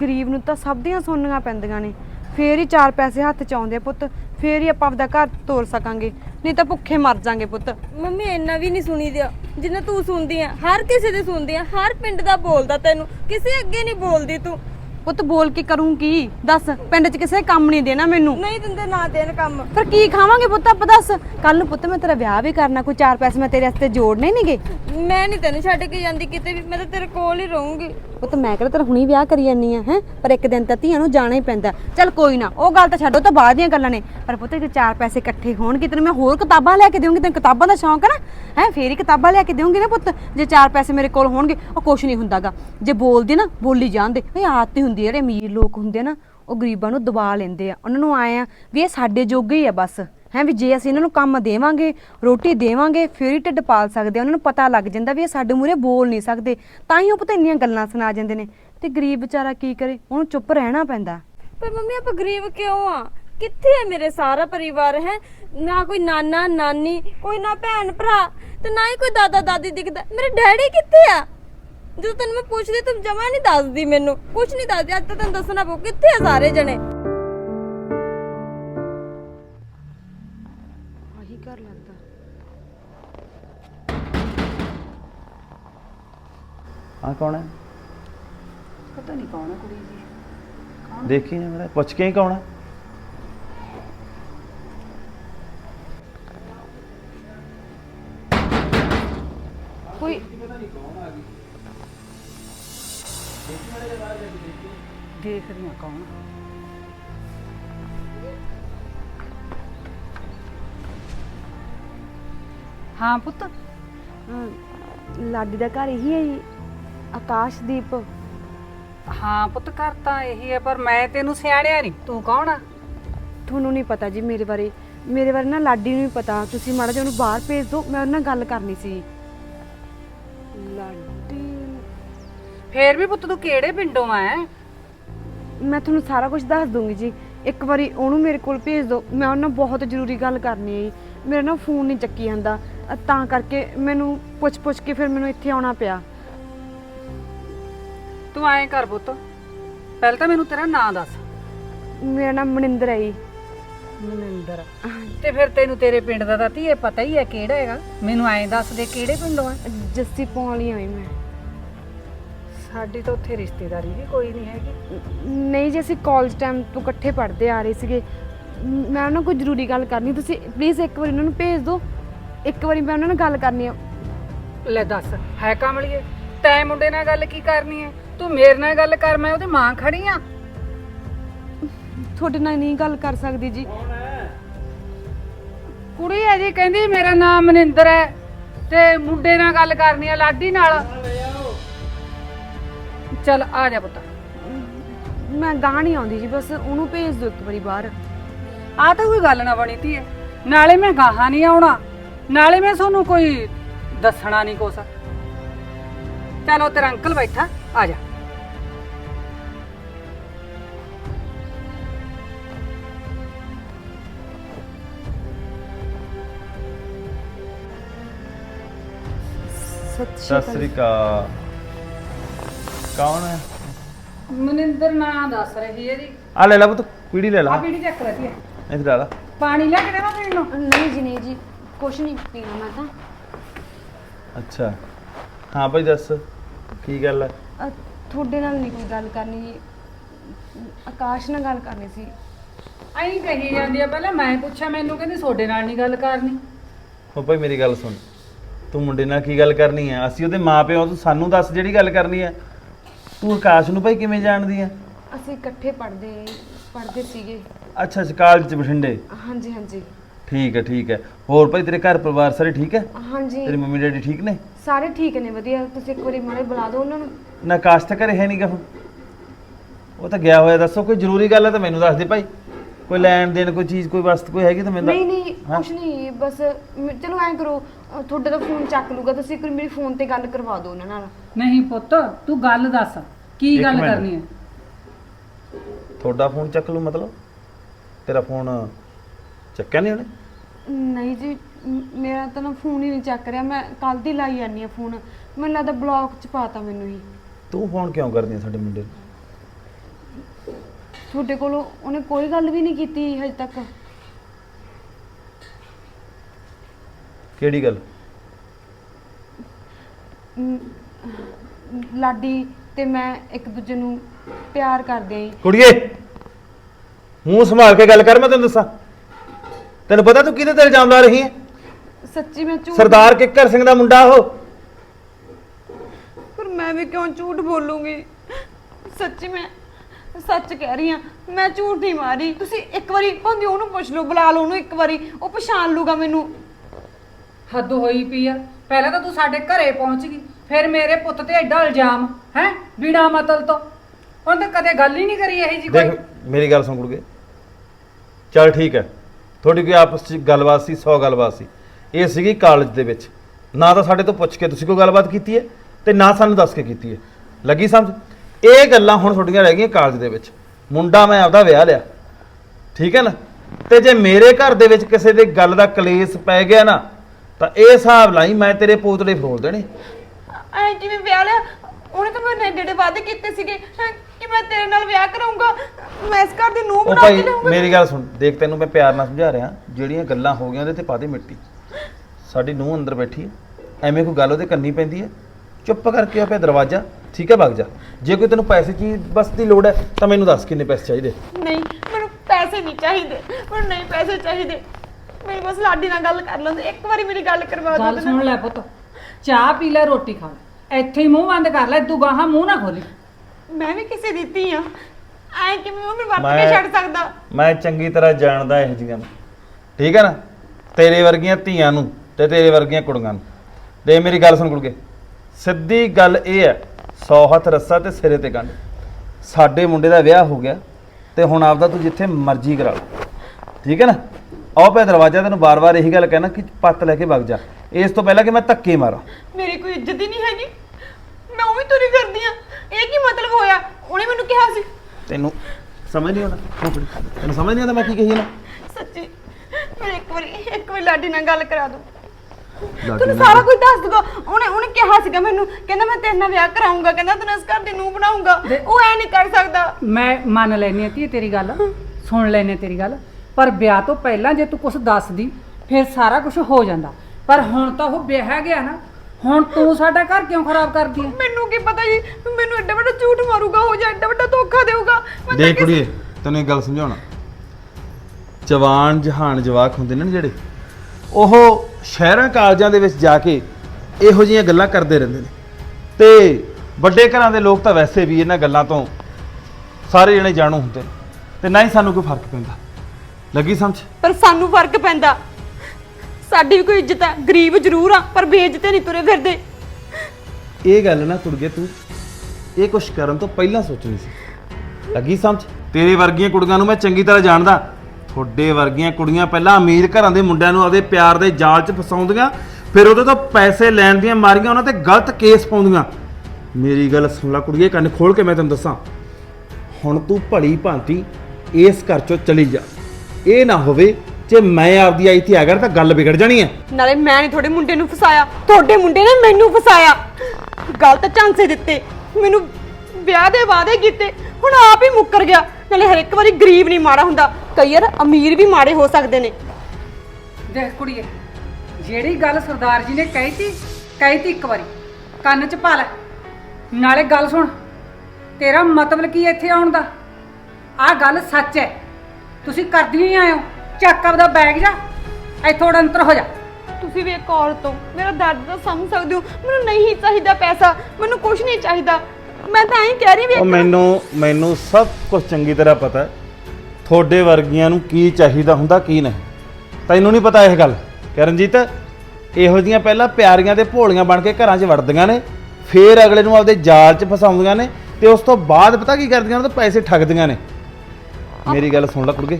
ਗਰੀਬ ਨੂੰ ਤਾਂ ਸਭ ਦੀਆਂ ਸੁਣਨੀਆਂ ਪੈਂਦੀਆਂ ਨੇ। ਫੇਰ ਹੀ ਚਾਰ ਪੈਸੇ ਹੱਥ ਚ ਆਉਂਦੇ ਆ ਪੁੱਤ ਫੇਰ ਹੀ ਆਪਾਂ ਆਪਦਾ ਘਰ ਤੋਰ ਸਕਾਂਗੇ ਨਹੀਂ ਤਾਂ ਭੁੱਖੇ ਮਰ ਜਾਾਂਗੇ ਪੁੱਤ। ਮੰਮੀ ਇੰਨਾ ਵੀ ਨਹੀਂ ਸੁਣੀ ਦਿਆ ਜਿੰਨਾ ਤੂੰ ਸੁਣਦੀ ਆ ਹਰ ਕਿਸੇ ਦੇ ਸੁਣਦੀ ਆ ਹਰ ਪਿੰਡ ਦਾ ਬੋਲਦਾ ਤੈਨੂੰ ਕਿਸੇ ਅੱਗੇ ਨਹੀਂ ਬੋਲਦੀ ਤੂੰ। ਪੁੱਤ ਬੋਲ ਕੇ ਕਰੂੰ ਕੀ? ਦੱਸ ਪਿੰਡ 'ਚ ਕਿਸੇ ਕੰਮ ਨਹੀਂ ਦੇਣਾ ਮੈਨੂੰ। ਨਹੀਂ ਦਿੰਦੇ ਨਾ ਦੇਣ ਕੰਮ। ਫਿਰ ਕੀ ਖਾਵਾਂਗੇ ਪੁੱਤ ਆਪਾਂ ਦੱਸ? ਕੱਲ ਨੂੰ ਪੁੱਤ ਮੈਂ ਤੇਰਾ ਵਿਆਹ ਵੀ ਕਰਨਾ ਕੋਈ ਚਾਰ ਪੈਸੇ ਮੈਂ ਤੇਰੇ ਵਾਸਤੇ ਜੋੜਨੇ ਨਹੀਂਗੇ ਮੈਂ ਨਹੀਂ ਤੈਨੂੰ ਛੱਡ ਕੇ ਜਾਂਦੀ ਕਿਤੇ ਵੀ ਮੈਂ ਤਾਂ ਤੇਰੇ ਕੋਲ ਹੀ ਰਹੂੰਗੀ। ਉਹ ਤਾਂ ਮੈਂ ਕਿਹੜਾ ਤੇਰਾ ਹੁਣੀ ਵਿਆਹ ਕਰੀ ਜਾਨੀ ਆ, ਹੈ? ਪਰ ਇੱਕ ਦਿਨ ਤਾਂ ਧੀਆਂ ਨੂੰ ਜਾਣਾ ਹੀ ਪੈਂਦਾ। ਚੱਲ ਕੋਈ ਨਾ, ਉਹ ਗੱਲ ਤਾਂ ਛੱਡੋ ਤਾਂ ਬਾਅਦ ਦੀਆਂ ਗੱਲਾਂ ਨੇ। ਪਰ ਪੁੱਤ ਜੇ ਚਾਰ ਪੈਸੇ ਇਕੱਠੇ ਹੋਣਗੇ, ਤੈਨੂੰ ਮੈਂ ਹੋਰ ਕਿਤਾਬਾਂ ਲੈ ਕੇ ਦੇਵਾਂਗੀ ਤੈਨੂੰ ਕਿਤਾਬਾਂ ਦਾ ਸ਼ੌਂਕ ਹੈ ਨਾ? ਹੈ, ਫੇਰ ਹੀ ਕਿਤਾਬਾਂ ਲੈ ਕੇ ਦੇਵਾਂਗੀ ਨਾ ਪੁੱਤ। ਜੇ ਚਾਰ ਪੈਸੇ ਮੇਰੇ ਕੋਲ ਹੋਣਗੇ, ਉਹ ਕੁਛ ਨਹੀਂ ਹੁੰਦਾਗਾ। ਜੇ ਬੋਲਦੇ ਨਾ, ਬੋਲੀ ਜਾਂਦੇ। ਇਹ ਆਦਤ ਹੀ ਹੁੰਦੀ ਹੈ ਜਿਹੜੇ ਅਮੀਰ ਲੋਕ ਹੁੰਦੇ ਨਾ, ਉਹ ਗਰੀਬਾਂ ਨੂੰ ਦਬਾ ਲੈਂਦੇ ਆ। ਉਹਨਾਂ ਨੂੰ ਆਏ ਆ ਵੀ ਇਹ ਸਾਡੇ ਜੋਗੇ ਹੀ ਆ ਬਸ। ਹੈ ਵੀ ਜੇ ਅਸੀਂ ਇਹਨਾਂ ਨੂੰ ਕੰਮ ਦੇਵਾਂਗੇ, ਰੋਟੀ ਦੇਵਾਂਗੇ, ਫਿਰ ਹੀ ਢਿੱਡ ਪਾਲ ਸਕਦੇ ਆ। ਉਹਨਾਂ ਨੂੰ ਪਤਾ ਲੱਗ ਜਾਂਦਾ ਵੀ ਇਹ ਸਾਡੇ ਮੂਹਰੇ ਬੋਲ ਨਹੀਂ ਸਕਦੇ। ਤਾਂ ਹੀ ਉਹ ਪਤਾ ਇੰਨੀਆਂ ਗੱਲਾਂ ਸੁਣਾ ਜਾਂਦੇ ਨੇ। ਤੇ ਗਰੀਬ ਵਿਚਾਰਾ ਕੀ ਕਰੇ? ਉਹਨੂੰ ਚੁੱਪ ਰਹਿਣਾ ਪੈਂਦਾ। ਪਰ ਮੰਮੀ, ਆਪਾਂ ਗਰੀਬ ਕਿਉਂ ਆ? ਕਿੱਥੇ ਹੈ ਮੇਰੇ ਸਾਰਾ ਪਰਿਵਾਰ, ਹੈ? ਨਾ ਕੋਈ ਨਾਨਾ, ਨਾਨੀ, ਕੋਈ ਨਾ ਭੈਣ ਭਰਾ ਤੇ ਨਾ ਹੀ ਕੋਈ ਦਾਦਾ, ਦਾਦੀ ਦਿਖਦਾ। ਮੇਰੇ ਡੈਡੀ ਕਿੱਥੇ ਆ? ਜਦੋਂ ਤੈਨੂੰ ਮੈਂ ਪੁੱਛਦੀ, ਤੂੰ ਜਮਾ ਨਹੀਂ ਦੱਸਦੀ ਮੈਨੂੰ। ਕੁਝ ਨਹੀਂ ਦੱਸਦੀ। ਅੱਜ ਤਾਂ ਤੈਨੂੰ ਦੱਸਣਾ ਪਊ, ਕਿੱਥੇ ਆ ਸਾਰੇ ਜਣੇ? ਆਹੀ ਕਰ ਲੱਗਦਾ ਹਾਂ ਕੌਣ ਹੈ ਪਤਾ ਨਹੀਂ ਕੌਣ ਹੈ ਕੁੜੀ ਜੀ ਦੇਖੀ ਨਾ ਮੇਰਾ ਪੁੱਛ ਕੇ ਹੀ ਕੌਣ ਹੈ ਕੋਈ ਦੇਖ ਰਹੀ ਹਾਂ ਕੌਣ ਹਾਂ ਪੁੱਤ। ਲਾਡੀ ਦਾ ਘਰ ਇਹੀ ਹੈ ਜੀ ਆਕਾਸ਼ਦੀਪ। ਹਾਂ ਪੁੱਤ ਘਰ ਤਾਂ ਇਹੀ ਹੈ ਪਰ ਮੈਂ ਤੈਨੂੰ ਸਿਆਣਿਆ ਨਹੀਂ ਤੂੰ ਕੌਣ ਆ? ਤੁਹਾਨੂੰ ਨਹੀਂ ਪਤਾ ਜੀ ਮੇਰੇ ਬਾਰੇ। ਮੇਰੇ ਬਾਰੇ ਨਾ ਲਾਡੀ ਨੂੰ ਨਹੀਂ ਪਤਾ। ਤੁਸੀਂ ਮਾੜਾ ਜਿਹਾ ਉਹਨੂੰ ਬਾਹਰ ਭੇਜ ਦਿਓ ਮੈਂ ਉਹਦੇ ਨਾਲ ਗੱਲ ਕਰਨੀ ਸੀ। ਲਾਡੀ? ਫੇਰ ਵੀ ਪੁੱਤ ਤੂੰ ਕਿਹੜੇ ਪਿੰਡੋਂ ਆ ਮੈਂ ਤੁਹਾਨੂੰ ਸਾਰਾ ਕੁਝ ਦੱਸ ਦੂੰਗੀ ਜੀ। ਇੱਕ ਵਾਰੀ ਉਹਨੂੰ ਮੇਰੇ ਕੋਲ ਭੇਜ ਦਿਓ। ਮੈਂ ਉਹਨਾਂ ਨਾਲ ਬਹੁਤ ਜ਼ਰੂਰੀ ਗੱਲ ਕਰਨੀ ਹੈ ਜੀ। ਮੇਰਾ ਨਾ ਫੋਨ ਨਹੀਂ ਚੱਕੀ ਜਾਂਦਾ। ਅ, ਤਾਂ ਕਰਕੇ ਮੈਨੂੰ ਪੁੱਛ-ਪੁੱਛ ਕੇ ਫਿਰ ਮੈਨੂੰ ਇੱਥੇ ਆਉਣਾ ਪਿਆ। ਤੂੰ ਐਂ ਕਰ ਪੁੱਤ। ਪਹਿਲਾਂ ਤਾਂ ਮੈਨੂੰ ਤੇਰਾ ਨਾਂ ਦੱਸ। ਮੇਰਾ ਨਾਮ ਮਨਿੰਦਰ ਹੈ ਜੀ। ਮਨਿੰਦਰ। ਤੇ ਫਿਰ ਤੈਨੂੰ ਤੇਰੇ ਪਿੰਡ ਦਾ ਤਾਂ ਧੀਏ ਪਤਾ ਹੀ ਹੈ ਕਿਹੜਾ ਹੈਗਾ। ਮੈਨੂੰ ਐਂ ਦੱਸ ਦੇ ਕਿਹੜੇ ਪਿੰਡੋਂ ਆ। ਜੱਸੀ ਪਾਉਣ ਵਾਲੀ ਹੋਈ ਮੈਂ। ਸਾਡੀ ਤਾਂ ਉੱਥੇ ਰਿਸ਼ਤੇਦਾਰੀ ਵੀ ਕੋਈ ਨਹੀਂ ਹੈਗੀ। ਨਹੀਂ ਜੀ ਅਸੀਂ ਕਾਲਜ ਟਾਈਮ ਤੋਂ ਇਕੱਠੇ ਪੜ੍ਹਦੇ ਆ ਰਹੇ ਸੀਗੇ। ਮ- ਮੈਂ ਉਹਨਾਂ ਕੋਈ ਜ਼ਰੂਰੀ ਗੱਲ ਕਰਨੀ ਤੁਸੀਂ ਪਲੀਜ਼ ਇੱਕ ਵਾਰੀ ਉਹਨਾਂ ਨੂੰ ਭੇਜ ਦਿਓ। ਇੱਕ ਵਾਰੀ ਮੈਂ ਉਹਨਾਂ ਨਾਲ ਗੱਲ ਕਰਨੀ ਆ। ਲੈ ਦੱਸ ਹੈ ਕਮਲੀਏ ਤੈਂ ਮੁੰਡੇ ਨਾਲ ਗੱਲ ਕੀ ਕਰਨੀ ਹੈ ਤੂੰ ਮੇਰੇ ਨਾਲ ਗੱਲ ਕਰ ਮੈਂ ਉਹਦੀ ਮਾਂ ਖੜੀ ਆ। ਤੁਹਾਡੇ ਨਾਲ ਨਹੀਂ ਗੱਲ ਕਰ ਸਕਦੀ ਜੀ। ਕੁੜੀ ਹੈ ਜੀ ਕਹਿੰਦੀ ਮੇਰਾ ਨਾਮ ਮਨਿੰਦਰ ਹੈ ਤੇ ਮੁੰਡੇ ਨਾਲ ਗੱਲ ਕਰਨੀ ਹੈ ਲਾਡੀ ਨਾਲ। ਚੱਲ ਆ ਜਾ ਪੁੱਤ। ਮੈਂ ਗਾਹ ਨਹੀਂ ਆਉਂਦੀ ਜੀ ਬਸ ਉਹਨੂੰ ਭੇਜ ਦਿਓ ਇੱਕ ਵਾਰੀ ਬਾਹਰ। ਆ ਤਾਂ ਕੋਈ ਗੱਲ ਨਾ ਬਣੀ ਤੀ ਨਾਲੇ ਮੈਂ ਗਾਹਾਂ ਨਹੀਂ ਆਉਣਾ। ਨਾਲੇ ਮੈਂ ਤੁਹਾਨੂੰ ਕੋਈ ਦੱਸਣਾ ਨਹੀਂ ਕੁਛ। ਚਲੋ ਤੇਰਾ ਅੰਕਲ ਬੈਠਾ ਆ ਜਾ। ਸਤਿ ਸ੍ਰੀ ਅਕਾਲ। ਕੌਣ ਹੈ? ਮਨਿੰਦਰ ਨਾਂ ਦੱਸ ਰਹੀ ਹੈ ਜੀ। ਆ ਲੈ ਲਾ ਪੁੱਤ ਪੀੜੀ ਲੈ ਲਾ। ਆ ਪੀੜੀ ਚੱਕ ਰਹੀ ਹੈ ਇੱਧਰ ਆ ਲਾ। ਪਾਣੀ ਲੈ ਕੇ ਦੇਵਾਂ ਪੀਣ ਨੂੰ? ਨਹੀਂ ਜੀ ਨਹੀਂ ਜੀ। ਕੁਛ ਨਹੀਂ ਪੀਣਾ ਮੈਂ ਤਾਂ। ਅੱਛਾ। ਹਾਂ ਭਾਈ ਦੱਸ ਕੀ ਗੱਲ ਹੈ ਤੁਹਾਡੇ ਨਾਲ ਨਹੀਂ ਕੋਈ ਗੱਲ ਕਰਨੀ ਜੀ। ਆਕਾਸ਼ ਨਾਲ ਗੱਲ ਕਰਨੀ ਸੀ। ਐਂ ਕਹੀ ਜਾਂਦੀ ਆ ਪਹਿਲਾਂ ਮੈਂ ਪੁੱਛਿਆ ਮੈਨੂੰ ਕਹਿੰਦੀ ਤੁਹਾਡੇ ਨਾਲ ਨਹੀਂ ਗੱਲ ਕਰਨੀ। ਉਹ ਭਾਈ ਮੇਰੀ ਗੱਲ ਸੁਣ। ਤੂੰ ਮੁੰਡੇ ਨਾਲ ਕੀ ਗੱਲ ਕਰਨੀ ਹੈ ਅਸੀਂ ਉਹਦੇ ਮਾਪਿਓ ਤੂੰ ਸਾਨੂੰ ਦੱਸ ਜਿਹੜੀ ਗੱਲ ਕਰਨੀ ਹੈ ਤੂੰ ਆਕਾਸ਼ ਨੂੰ ਭਾਈ ਕਿਵੇਂ ਜਾਣਦੀ ਹੈ ਅਸੀਂ ਇਕੱਠੇ ਪੜ੍ਹਦੇ ਪੜ੍ਹਦੇ ਸੀਗੇ। ਅੱਛਾ ਅੱਛਾ ਕਾਲਜ ਚ ਬਠਿੰਡੇ? ਹਾਂਜੀ ਹਾਂਜੀ। ਠੀਕ ਹੈ ਠੀਕ ਹੈ। ਹੋਰ ਭਾਈ ਤੇਰੇ ਘਰ ਪਰਿਵਾਰ ਸਾਰੇ ਠੀਕ ਹੈ? ਹਾਂਜੀ। ਤੇਰੀ ਮੰਮੀ ਡੈਡੀ ਠੀਕ ਨੇ? ਸਾਰੇ ਠੀਕ ਨੇ ਵਧੀਆ। ਤੁਸੀਂ ਇੱਕ ਵਾਰੀ ਮਾੜੇ ਬੁਲਾ ਦਿਓ ਉਹਨਾਂ ਨੂੰ। ਨਾ ਆਕਾਸ਼ ਤਾਂ ਘਰੇ ਹੈ ਨਹੀਂ ਗਾ ਹੁਣ ਉਹ ਤਾਂ ਗਿਆ ਹੋਇਆ ਦੱਸੋ ਕੋਈ ਜ਼ਰੂਰੀ ਗੱਲ ਹੈ ਤਾਂ ਮੈਨੂੰ ਦੱਸ ਦੇ ਭਾਈ। ਕੋਈ ਲੈਣ ਦੇਣ ਕੋਈ ਚੀਜ਼ ਕੋਈ ਵਸਤ ਕੋਈ ਹੈਗੀ ਤਾਂ ਮੈਨੂੰ ਨਹੀਂ ਦੱਸ। ਨਹੀਂ ਕੁਛ ਨਹੀਂ ਬਸ ਮ- ਚਲੋ ਐਂ ਕਰੋ ਅ, ਤੁਹਾਡੇ ਦਾ ਫੋਨ ਚੱਕ ਲੂਗਾ ਤੁਸੀਂ ਇੱਕ ਵਾਰੀ ਮੇਰੀ ਫੋਨ ਤੇ ਗੱਲ ਕਰਵਾ ਦਿਓ ਉਹਨਾਂ ਨਾਲ। ਨਹੀਂ ਪੁੱਤ ਤੂੰ ਗੱਲ ਦੱਸ ਕੀ ਇੱਕ ਗੱਲ ਮਿੰਟ। ਕਰਨੀ ਹੈ? ਤੁਹਾਡਾ ਫੋਨ ਚੱਕ ਲੂ ਮਤਲਬ? ਤੇਰਾ ਫੋਨ ਚੱਕਿਆ ਨਹੀਂ ਉਹਨੇ? ਨਹੀਂ ਜੀ ਮ- ਮੇਰਾ ਤਾਂ ਨਾ ਫੋਨ ਹੀ ਨਹੀਂ ਚੱਕ ਰਿਹਾ। ਮੈਂ ਕੱਲ ਦੀ ਲਾਈ ਜਾਂਦੀ ਆ ਫੋਨ। ਮੈਨੂੰ ਲੱਗਦਾ ਬਲੌਕ ਚ ਪਾਤਾ ਮੈਨੂੰ ਹੀ। ਤੂੰ ਫੋਨ ਕਿਉਂ ਕਰਦੀ ਹੈ ਸਾਡੇ ਮੁੰਡੇ ਨੂੰ? ਤੁਹਾਡੇ ਕੋਲੋਂ ਉਹਨੇ ਕੋਈ ਗੱਲ ਵੀ ਨਹੀਂ ਕੀਤੀ ਹਜੇ ਤੱਕ। ਕਿਹੜੀ ਗੱਲ? ਮ, ਲਾਡੀ ਤੇ ਮੈਂ ਇੱਕ ਦੂਜੇ ਨੂੰ ਪਿਆਰ ਕਰਦੇ ਆਂ ਜੀ। ਕੁੜੀਏ ਮੂੰਹ ਸੰਭਾਲ ਕੇ ਗੱਲ ਕਰ ਮੈਂ ਤੈਨੂੰ ਦੱਸਾਂ। ਤੈਨੂੰ ਪਤਾ ਤੂੰ ਕਿਹਦੇ ਤੇ ਇਲਜ਼ਾਮ ਲਾ ਰਹੀ ਹੈ? ਸੱਚੀ ਮੈਂ ਝੂਠ ਸਰਦਾਰ ਕਿੱਕਰ ਸਿੰਘ ਦਾ ਮੁੰਡਾ ਉਹ। ਪਰ ਮੈਂ ਐਵੇਂ ਕਿਉਂ ਝੂਠ ਬੋਲੂੰਗੀ? ਸੱਚੀ ਮੈਂ ਸੱਚ ਕਹਿ ਰਹੀ ਆ ਮੈਂ ਝੂਠ ਨਹੀਂ ਮਾਰੀ ਤੁਸੀਂ ਇੱਕ ਵਾਰੀ ਭਾਂਦੀ ਉਹਨੂੰ ਪੁੱਛ ਲਓ ਬੁਲਾ ਲਓ ਉਹਨੂੰ ਇੱਕ ਵਾਰੀ ਉਹ ਪਛਾਣ ਲੂਗਾ ਮੈਨੂੰ। ਹੱਦ ਹੋਈ ਪਈ ਆ। ਪਹਿਲਾਂ ਤਾਂ ਤੂੰ ਸਾਡੇ ਘਰੇ ਪਹੁੰਚ ਗਈ ਫਿਰ ਮੇਰੇ ਪੁੱਤ ਤੇ ਐਡਾ ਇਲਜ਼ਾਮ ਹੈ? ਬਿਨਾ ਮਤਲਬ ਤੋਂ। ਹੁਣ ਤਾਂ ਕਦੇ ਗੱਲ ਹੀ ਨਹੀਂ ਕਰੀ ਇਹ ਜੀ ਕੋਈ। ਦੇਖ ਮੇਰੀ ਗੱਲ ਸੁਣ ਕੁੜਗੇ ਚੱਲ ਠੀਕ ਹੈ। ਤੁਹਾਡੀ ਕੋਈ ਆਪਸ ਵਿੱਚ ਗੱਲਬਾਤ ਸੀ 100 ਗੱਲਬਾਤ ਸੀ। ਇਹ ਸੀਗੀ ਕਾਲਜ ਦੇ ਵਿੱਚ। ਨਾ ਤਾਂ ਸਾਡੇ ਤੋਂ ਪੁੱਛ ਕੇ ਤੁਸੀਂ ਕੋਈ ਗੱਲਬਾਤ ਕੀਤੀ ਹੈ ਤੇ ਨਾ ਸਾਨੂੰ ਦੱਸ ਕੇ ਕੀਤੀ ਹੈ। ਲੱਗੀ ਸਮਝ? ਇਹ ਗੱਲਾਂ ਹੁਣ ਤੁਹਾਡੀਆਂ ਰਹਿ ਗਈਆਂ ਕਾਲਜ ਦੇ ਵਿੱਚ। ਮੁੰਡਾ ਮੈਂ ਆਪਦਾ ਵਿਆਹ ਲਿਆ। ਠੀਕ ਹੈ ਨਾ? ਤੇ ਜੇ ਮੇਰੇ ਘਰ ਦੇ ਵਿੱਚ ਕਿਸੇ ਦੇ ਗੱਲ ਦਾ ਕਲੇਸ਼ ਪੈ ਗਿਆ ਨਾ ਤਾਂ ਇਹ ਹਿਸਾਬ ਲਾਈ ਮੈਂ ਤੇਰੇ ਪੋਤੜੇ ਫਰੋਲ ਦੇਣੇ। ਐ ਕਿਵੇਂ ਵਿਆਹ ਲਿਆ? ਉਹਨੇ ਤਾਂ ਮੇਰੇ ਨੇੜੇ ਵਾਅਦੇ ਕੀਤੇ ਸੀਗੇ। ਹੈਂ, ਕਿ ਮੈਂ ਤੇਰੇ ਨਾਲ ਵਿਆਹ ਕਰਾਉਂਗਾ ਮੈਂ ਇਸ ਘਰ ਦੀ ਨੂੰਹ ਉਹ ਬਣਾ ਭਾਈ ਕੇ ਲਿਆਉਂਗਾ ਮੇਰੀ ਗੱਲ ਸੁਣ ਦੇਖ ਤੈਨੂੰ ਮੈਂ ਪਿਆਰ ਨਾਲ ਸਮਝਾ ਰਿਹਾ ਜਿਹੜੀਆਂ ਗੱਲਾਂ ਹੋ ਗਈਆਂ ਉਹਦੇ ਤੇ ਪਾ ਦੇ ਮਿੱਟੀ। ਸਾਡੀ ਨੂੰਹ ਅੰਦਰ ਬੈਠੀ ਹੈ ਐਵੇਂ ਕੋਈ ਗੱਲ ਉਹਦੇ ਕੰਨੀ ਪੈਂਦੀ ਹੈ? ਚੁੱਪ ਕਰਕੇ ਆਪੇ ਦਰਵਾਜ਼ਾ ਠੀਕ ਹੈ ਵਗ ਜਾ। ਜੇ ਕੋਈ ਤੈਨੂੰ ਪੈਸੇ ਦੀ ਬਸ ਦੀ ਲੋੜ ਹੈ ਤਾਂ ਮੈਨੂੰ ਦੱਸ ਕਿੰਨੇ ਪੈਸੇ ਚਾਹੀਦੇ। ਨਹੀਂ ਮੈਨੂੰ ਪੈਸੇ ਨਹੀਂ ਚਾਹੀਦੇ ਮੈਨੂੰ ਨਹੀਂ ਪੈਸੇ ਚਾਹੀਦੇ। ਮੇਰੀ ਬਸ ਲਾਡੀ ਨਾਲ ਗੱਲ ਕਰ ਲੈਂਦੇ ਇੱਕ ਵਾਰੀ ਮੇਰੀ ਗੱਲ ਕਰਵਾ ਦਿਓ ਗੱਲ ਸੁਣ। ਲੈ ਪੁੱਤ ਚਾਹ ਪੀ ਲੈ ਰੋਟੀ ਖਾ ਲੈ। ਇੱਥੇ ਹੀ ਮੂੰਹ ਬੰਦ ਕਰ ਲੈ ਤੂੰ ਗਾਹਾਂ ਮੂੰਹ ਨਾ ਖੋਲੀ। ਮੈਂ ਵੀ ਕਿਸੇ ਦਿੱਤੀ ਆ ਐ ਕਿਵੇਂ ਉਹ ਮੈਨੂੰ ਵਰਤ ਮੈਂ- ਕੇ ਛੱਡ ਸਕਦਾ? ਮੈਂ ਚੰਗੀ ਤਰ੍ਹਾਂ ਜਾਣਦਾ ਇਹ ਜੀਆਂ ਨੂੰ। ਠੀਕ ਹੈ ਨਾ? ਤੇਰੇ ਵਰਗੀਆਂ ਧੀਆਂ ਨੂੰ ਤੇ ਤੇਰੇ ਵਰਗੀਆਂ ਕੁੜੀਆਂ ਨੂੰ। ਤੇ ਮੇਰੀ ਗੱਲ ਸੁਣ ਕੁੜਗੇ ਸਿੱਧੀ ਗੱਲ ਇਹ ਹੈ ਸੌ ਹੱਥ ਰੱਸਾ ਤੇ ਸਿਰੇ ਤੇ ਗੰਢ ਸਾਡੇ ਮੁੰਡੇ ਦਾ ਵਿਆਹ ਹੋ ਗਿਆ ਤੇ ਹੁਣ ਆਪਦਾ ਤੂੰ ਜਿੱਥੇ ਮਰਜ਼ੀ ਕਰਾ ਲੈ। ਠੀਕ ਹੈ ਨਾ? ਆਓ ਪੇ ਦਰਵਾਜ਼ਾ ਤੈਨੂੰ ਬਾਰ-ਬਾਰ ਇਹੀ ਗੱਲ ਕਹਿਣਾ ਕਿ ਪੱਤ ਲੈ ਕੇ ਵਗ ਜਾ। ਇਸ ਤੋਂ ਪਹਿਲਾਂ ਕਿ ਮੈਂ ਧੱਕੇ ਮਾਰਾਂ। ਮੇਰੀ ਕੋਈ ਇੱਜ਼ਤ ਹੀ ਨਹੀਂ ਹੈਗੀ। ਮੈਂ ਉਵੇਂ ਤੁਰੀ ਫਿਰਦੀ ਆ ਇਹ ਕੀ ਮਤਲਬ ਹੋਇਆ? ਉਹਨੇ ਮੈਨੂੰ ਕਿਹਾ ਸੀ। ਤੈਨੂੰ ਸਮਝ ਨਹੀਂ ਆਉਂਦਾ। ਤੈਨੂੰ ਸਮਝ ਨਹੀਂ ਆਉਂਦਾ ਮੈਂ ਕੀ ਕਹੀ ਨਾ ਸੱਚੀ ਮੈਂ ਇੱਕ ਵਾਰੀ ਇੱਕ ਵਾਰੀ ਲਾਡੀ ਨਾਲ ਗੱਲ ਕਰਾ ਦੂੰ ਨਾਲ ਸਾਰਾ ਕੁਝ ਦੱਸ ਦੂਗਾ ਉਹਨੇ ਉਹਨੇ ਕਿਹਾ ਸੀਗਾ ਮੈਨੂੰ ਕਹਿੰਦਾ ਮੈਂ ਤੇਰੇ ਨਾਲ ਵਿਆਹ ਕਰਾਉਂਗਾ ਕਹਿੰਦਾ ਤੈਨੂੰ ਇਸ ਘਰ ਦੀ ਨੂੰਹ ਬਣਾਉਂਗਾ ਉਹ ਐ ਨਹੀਂ ਕਰ ਸਕਦਾ। ਮੈਂ ਮੰਨ ਲੈਣੀ ਤੀ ਤੇਰੀ ਗੱਲ ਸੁਣ ਲੈਨੇ ਤੇਰੀ ਗੱਲ। ਪਰ ਵਿਆਹ ਤੋਂ ਪਹਿਲਾਂ ਜੇ ਤੂੰ ਕੁਝ ਦੱਸਦੀ ਫਿਰ ਸਾਰਾ ਕੁਝ ਹੋ ਜਾਂਦਾ। ਪਰ ਹੁਣ ਤਾਂ ਉਹ ਵਿਆਹ ਗਿਆ ਨਾ ਹੁਣ ਤੂੰ ਸਾਡਾ ਘਰ ਕਿਉਂ ਖਰਾਬ ਕਰਦੀ ਹੈ ਮੈਨੂੰ ਕੀ ਪਤਾ ਜੀ? ਮੈਨੂੰ ਐਡਾ ਵੱਡਾ ਝੂਠ ਮਾਰੂਗਾ ਉਹ ਜਾਂ ਐਡਾ ਵੱਡਾ ਧੋਖਾ ਦੇਊਗਾ। ਮੈਂ ਤਾਂ ਦੇਖ ਕਿਸੇ- ਕੁੜੀਏ ਤੈਨੂੰ ਇੱਕ ਗੱਲ ਸਮਝਾਉਣਾ। ਜਵਾਨ ਜਹਾਨ ਜਵਾਕ ਹੁੰਦੇ ਨੇ ਨਾ ਜਿਹੜੇ ਉਹ ਸ਼ਹਿਰਾਂ ਕਾਲਜਾਂ ਦੇ ਵਿੱਚ ਜਾ ਕੇ ਇਹੋ ਜਿਹੀਆਂ ਗੱਲਾਂ ਕਰਦੇ ਰਹਿੰਦੇ ਨੇ। ਤੇ ਵੱਡੇ ਘਰਾਂ ਦੇ ਲੋਕ ਤਾਂ ਵੈਸੇ ਵੀ ਇਹਨਾਂ ਗੱਲਾਂ ਤੋਂ ਸਾਰੇ ਜਣੇ ਜਾਣੂ ਹੁੰਦੇ ਨੇ। ਤੇ ਨਾ ਹੀ ਸਾਨੂੰ ਕੋਈ ਫ਼ਰਕ ਪੈਂਦਾ। ਲੱਗੀ ਸਮਝ? ਪਰ ਸਾਨੂੰ ਫ਼ਰਕ ਪੈਂਦਾ। ਸਾਡੀ ਵੀ ਕੋਈ ਇੱਜ਼ਤ ਆ ਗਰੀਬ ਜ਼ਰੂਰ ਆ, ਪਰ ਬੇਇੱਜ਼ਤੇ ਨਹੀਂ ਤੁਰੇ ਫਿਰਦੇ। ਇਹ ਗੱਲ ਨਾ ਕੁੜਗੇ ਤੂੰ। ਇਹ ਕੁਛ ਕਰਨ ਤੋਂ ਪਹਿਲਾਂ ਸੋਚਣੀ ਸੀ। ਲੱਗੀ ਸਮਝ? ਤੇਰੇ ਵਰਗੀਆਂ ਕੁੜੀਆਂ ਨੂੰ ਮੈਂ ਚੰਗੀ ਤਰ੍ਹਾਂ ਜਾਣਦਾ। ਤੁਹਾਡੇ ਵਰਗੀਆਂ ਕੁੜੀਆਂ ਪਹਿਲਾਂ ਅਮੀਰ ਘਰਾਂ ਦੇ ਮੁੰਡਿਆਂ ਨੂੰ ਆਪਦੇ ਪਿਆਰ ਦੇ ਜਾਲ 'ਚ ਫਸਾਉਂਦੀਆਂ, ਫਿਰ ਉਹਦੇ ਤੋਂ ਪੈਸੇ ਲੈਣ ਦੀਆਂ ਮਾਰੀਆਂ, ਉਹਨਾਂ ਤੇ ਗਲਤ ਕੇਸ ਪਾਉਂਦੀਆਂ। ਮੇਰੀ ਗੱਲ ਸੁਣ ਲੈ ਕੁੜੀਏ, ਕੰਨ ਖੋਲ ਕੇ ਮੈਂ ਤੈਨੂੰ ਦੱਸਾਂ। ਹੁਣ ਤੂੰ ਭਲੀ ਭਾਂਤੀ ਇਸ ਘਰ 'ਚੋਂ ਚਲੀ ਜਾ। ਇਹ ਨਾ ਹੋਵੇ ਜੇ ਮੈਂ ਆਪਦੀ ਆਈ ਤੇ ਅਗਰ ਤਾਂ ਗੱਲ ਵਿਗੜ ਜਾਣੀ ਹੈ। ਨਾਲੇ ਮੈਂ ਨਹੀਂ ਤੁਹਾਡੇ ਮੁੰਡੇ ਨੂੰ ਫਸਾਇਆ। ਤੁਹਾਡੇ ਮੁੰਡੇ ਨੇ ਮੈਨੂੰ ਫਸਾਇਆ। ਗਲਤ ਚਾਂਸੇ ਦਿੱਤੇ। ਮੈਨੂੰ ਵਿਆਹ ਦੇ ਵਾਅਦੇ ਕੀਤੇ। ਹੁਣ ਆਪ ਹੀ ਮੁੱਕਰ ਗਿਆ। ਨਾਲੇ ਹਰ ਇੱਕ ਵਾਰੀ ਗਰੀਬ ਨਹੀਂ ਮਾੜਾ ਹੁੰਦਾ। ਕਈ ਵਾਰ ਅਮੀਰ ਵੀ ਮਾੜੇ ਹੋ ਸਕਦੇ ਨੇ। ਦੇਖ ਕੁੜੀਏ ਜਿਹੜੀ ਗੱਲ ਸਰਦਾਰ ਜੀ ਨੇ ਕਹੀ ਤੀ ਕਹੀ ਤੀ ਇੱਕ ਵਾਰੀ। ਕੰਨ 'ਚ ਪਾ ਲੈ। ਨਾਲੇ ਗੱਲ ਸੁਣ। ਤੇਰਾ ਮਤਲਬ ਕੀ ਇੱਥੇ ਆਉਣ ਦਾ? ਆਹ ਗੱਲ ਸੱਚ ਹੈ। ਤੁਸੀਂ ਕਰਦੀਆਂ ਹੀ ਆਇਓ ਚੱਕ ਆਪਦਾ ਬੈਗ ਜਾ ਇੱਥੋਂ ਅੰਤਰ ਹੋ ਜਾ। ਤੁਸੀਂ ਵੀ ਇੱਕ ਔਰਤ ਹੋ ਮੇਰਾ ਦਰਦ ਤਾਂ ਸਮਝ ਸਕਦੇ ਹੋ ਮੈਨੂੰ ਨਹੀਂ ਚਾਹੀਦਾ ਪੈਸਾ ਮੈਨੂੰ ਕੁਝ ਨਹੀਂ ਚਾਹੀਦਾ। ਮੈਂ ਤਾਂ ਐਂ ਕਹਿ ਰਹੀ ਵੀ ਉਹ ਇੱਕ- ਮੈਨੂੰ ਮੈਨੂੰ ਸਭ ਕੁਝ ਚੰਗੀ ਤਰ੍ਹਾਂ ਪਤਾ ਹੈ ਤੁਹਾਡੇ ਵਰਗੀਆਂ ਨੂੰ ਕੀ ਚਾਹੀਦਾ ਹੁੰਦਾ ਕੀ ਨਹੀਂ। ਤੈਨੂੰ ਨਹੀਂ ਪਤਾ ਇਹ ਗੱਲ ਕਰਨਜੀਤ? ਇਹੋ ਜੀਆਂ ਪਹਿਲਾਂ ਪਿਆਰੀਆਂ ਤੇ ਭੋਲੀਆਂ ਬਣ ਕੇ ਘਰਾਂ 'ਚ ਵੜਦੀਆਂ ਨੇ ਫੇਰ ਅਗਲੇ ਨੂੰ ਆਪਦੇ ਜਾਲ 'ਚ ਫਸਾਉਂਦੀਆਂ ਨੇ ਤੇ ਉਸ ਤੋਂ ਬਾਅਦ ਪਤਾ ਕੀ ਕਰਦੀਆਂ ਨੇ ਤਾਂ ਪੈਸੇ ਠੱਗਦੀਆਂ ਨੇ। ਮੇਰੀ ਗੱਲ ਸੁਣ ਲੈ ਕੁੜਗੇ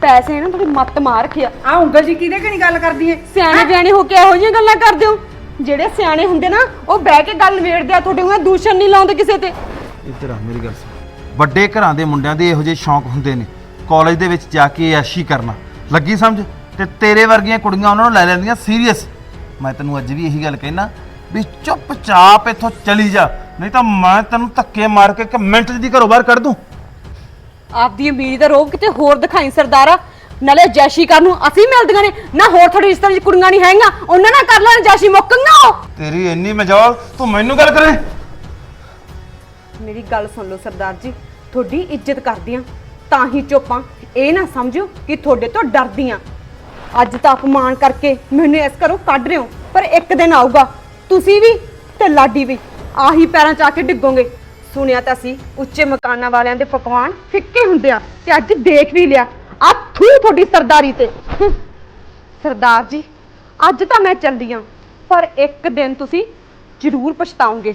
ਪੈਸੇ ਨੇ ਨਾ ਤੁਹਾਡੀ ਮੱਤ ਮਾਰ ਰੱਖਿਆ। ਆ ਉਂਗਲ ਜੀ ਕਿਹਦੇ ਕਣੀ ਗੱਲ ਕਰਦੀ ਹੈ ਸਿਆਣੇ ਬਿਆਣੇ ਹੋ ਕੇ ਇਹੋ ਜਿਹੀਆਂ ਗੱਲਾਂ ਕਰਦੇ ਹੋ? ਜਿਹੜੇ ਸਿਆਣੇ ਹੁੰਦੇ ਨਾ ਉਹ ਬਹਿ ਕੇ ਗੱਲ ਨਿਬੇੜਦੇ ਆ ਤੁਹਾਡੇ ਉਹਨਾਂ ਦੂਸ਼ਣ ਨਹੀਂ ਲਾਉਂਦੇ ਕਿਸੇ ਤੇ। ਇੱਧਰ ਆ ਮੇਰੀ ਗੱਲ ਸੁਣ। ਵੱਡੇ ਘਰਾਂ ਦੇ ਮੁੰਡਿਆਂ ਦੇ ਇਹੋ ਜਿਹੇ ਸ਼ੌਂਕ ਹੁੰਦੇ ਨੇ। ਕਾਲਜ ਦੇ ਵਿੱਚ ਜਾ ਕੇ ਐਸ਼ੀ ਕਰਨਾ। ਲੱਗੀ ਸਮਝ? ਤੇ ਤੇਰੇ ਵਰਗੀਆਂ ਕੁੜੀਆਂ ਉਹਨਾਂ ਨੂੰ ਲੈ ਲੈਂਦੀਆਂ ਸੀਰੀਅਸ। ਮੈਂ ਤੈਨੂੰ ਅੱਜ ਵੀ ਇਹੀ ਗੱਲ ਕਹਿਣਾ ਵੀ ਚੁੱਪਚਾਪ ਇੱਥੋਂ ਚਲੀ ਜਾ। ਨਹੀਂ ਤਾਂ ਮੈਂ ਤੈਨੂੰ ਧੱਕੇ ਮਾਰ ਕੇ ਇੱਕ ਮਿੰਟ ਦੀ ਘਰੋਂ ਬਾਹਰ ਕੱਢ ਦੂੰ। ਆਪਦੀ ਅਮੀਰੀ ਦਾ ਰੋਬ ਕਿਤੇ ਹੋਰ ਦਿਖਾਈ ਸਰਦਾਰਾ। ਨਾਲੇ ਜੈਸ਼ੀ ਕਰਨ ਨੂੰ ਅਸੀਂ ਮਿਲਦੀਆਂ ਨੇ ਨਾ ਹੋਰ ਤੁਹਾਡੇ ਰਿਸ਼ਤੇ ਵਿੱਚ ਕੁੜੀਆਂ ਨਹੀਂ ਹੈਗੀਆਂ। ਉਹਨਾਂ ਨਾਲ ਕਰ ਲੈਣ ਜੈਸ਼ੀ ਮੁੱਕਣਗਾ ਤੇਰੀ ਇੰਨੀ ਮਜਾਲ ਤੂੰ ਮੈਨੂੰ ਗੱਲ ਕਰੇ? ਮੇਰੀ ਗੱਲ ਸੁਣ ਲਓ ਸਰਦਾਰ ਜੀ ਤੁਹਾਡੀ ਇੱਜ਼ਤ ਕਰਦੀਆਂ ਤਾਂ ਹੀ ਚੁੱਪਾਂ ਇਹ ਨਾ ਸਮਝੋ ਕਿ ਤੁਹਾਡੇ ਤੋਂ ਡਰਦੀਆਂ ਅੱਜ ਤਾਂ ਅਪਮਾਨ ਕਰਕੇ ਮੈਨੂੰ ਇਸ ਘਰੋਂ ਕੱਢ ਰਹੇ ਹੋ ਪਰ ਇੱਕ ਦਿਨ ਆਊਗਾ। ਤੁਸੀਂ ਵੀ ਤੇ ਲਾਡੀ ਵੀ ਆਹੀ ਪੈਰਾਂ 'ਚ ਆ ਕੇ ਡਿੱਗੋਗੇ। ਸੁਣਿਆ ਤਾਂ ਸੀ, ਉੱਚੇ ਮਕਾਨਾਂ ਵਾਲਿਆਂ ਦੇ ਪਕਵਾਨ ਫਿੱਕੇ ਹੁੰਦੇ ਆ ਤੇ ਅੱਜ ਦੇਖ ਵੀ ਲਿਆ। ਆ ਥੂ ਤੁਹਾਡੀ ਸਰਦਾਰੀ ਤੇ। ਹੂੰ। ਸਰਦਾਰ ਜੀ, ਅੱਜ ਤਾਂ ਮੈਂ ਚੱਲਦੀ ਆਂ, ਪਰ ਇੱਕ ਦਿਨ ਤੁਸੀਂ ਜ਼ਰੂਰ ਪਛਤਾਓਗੇ।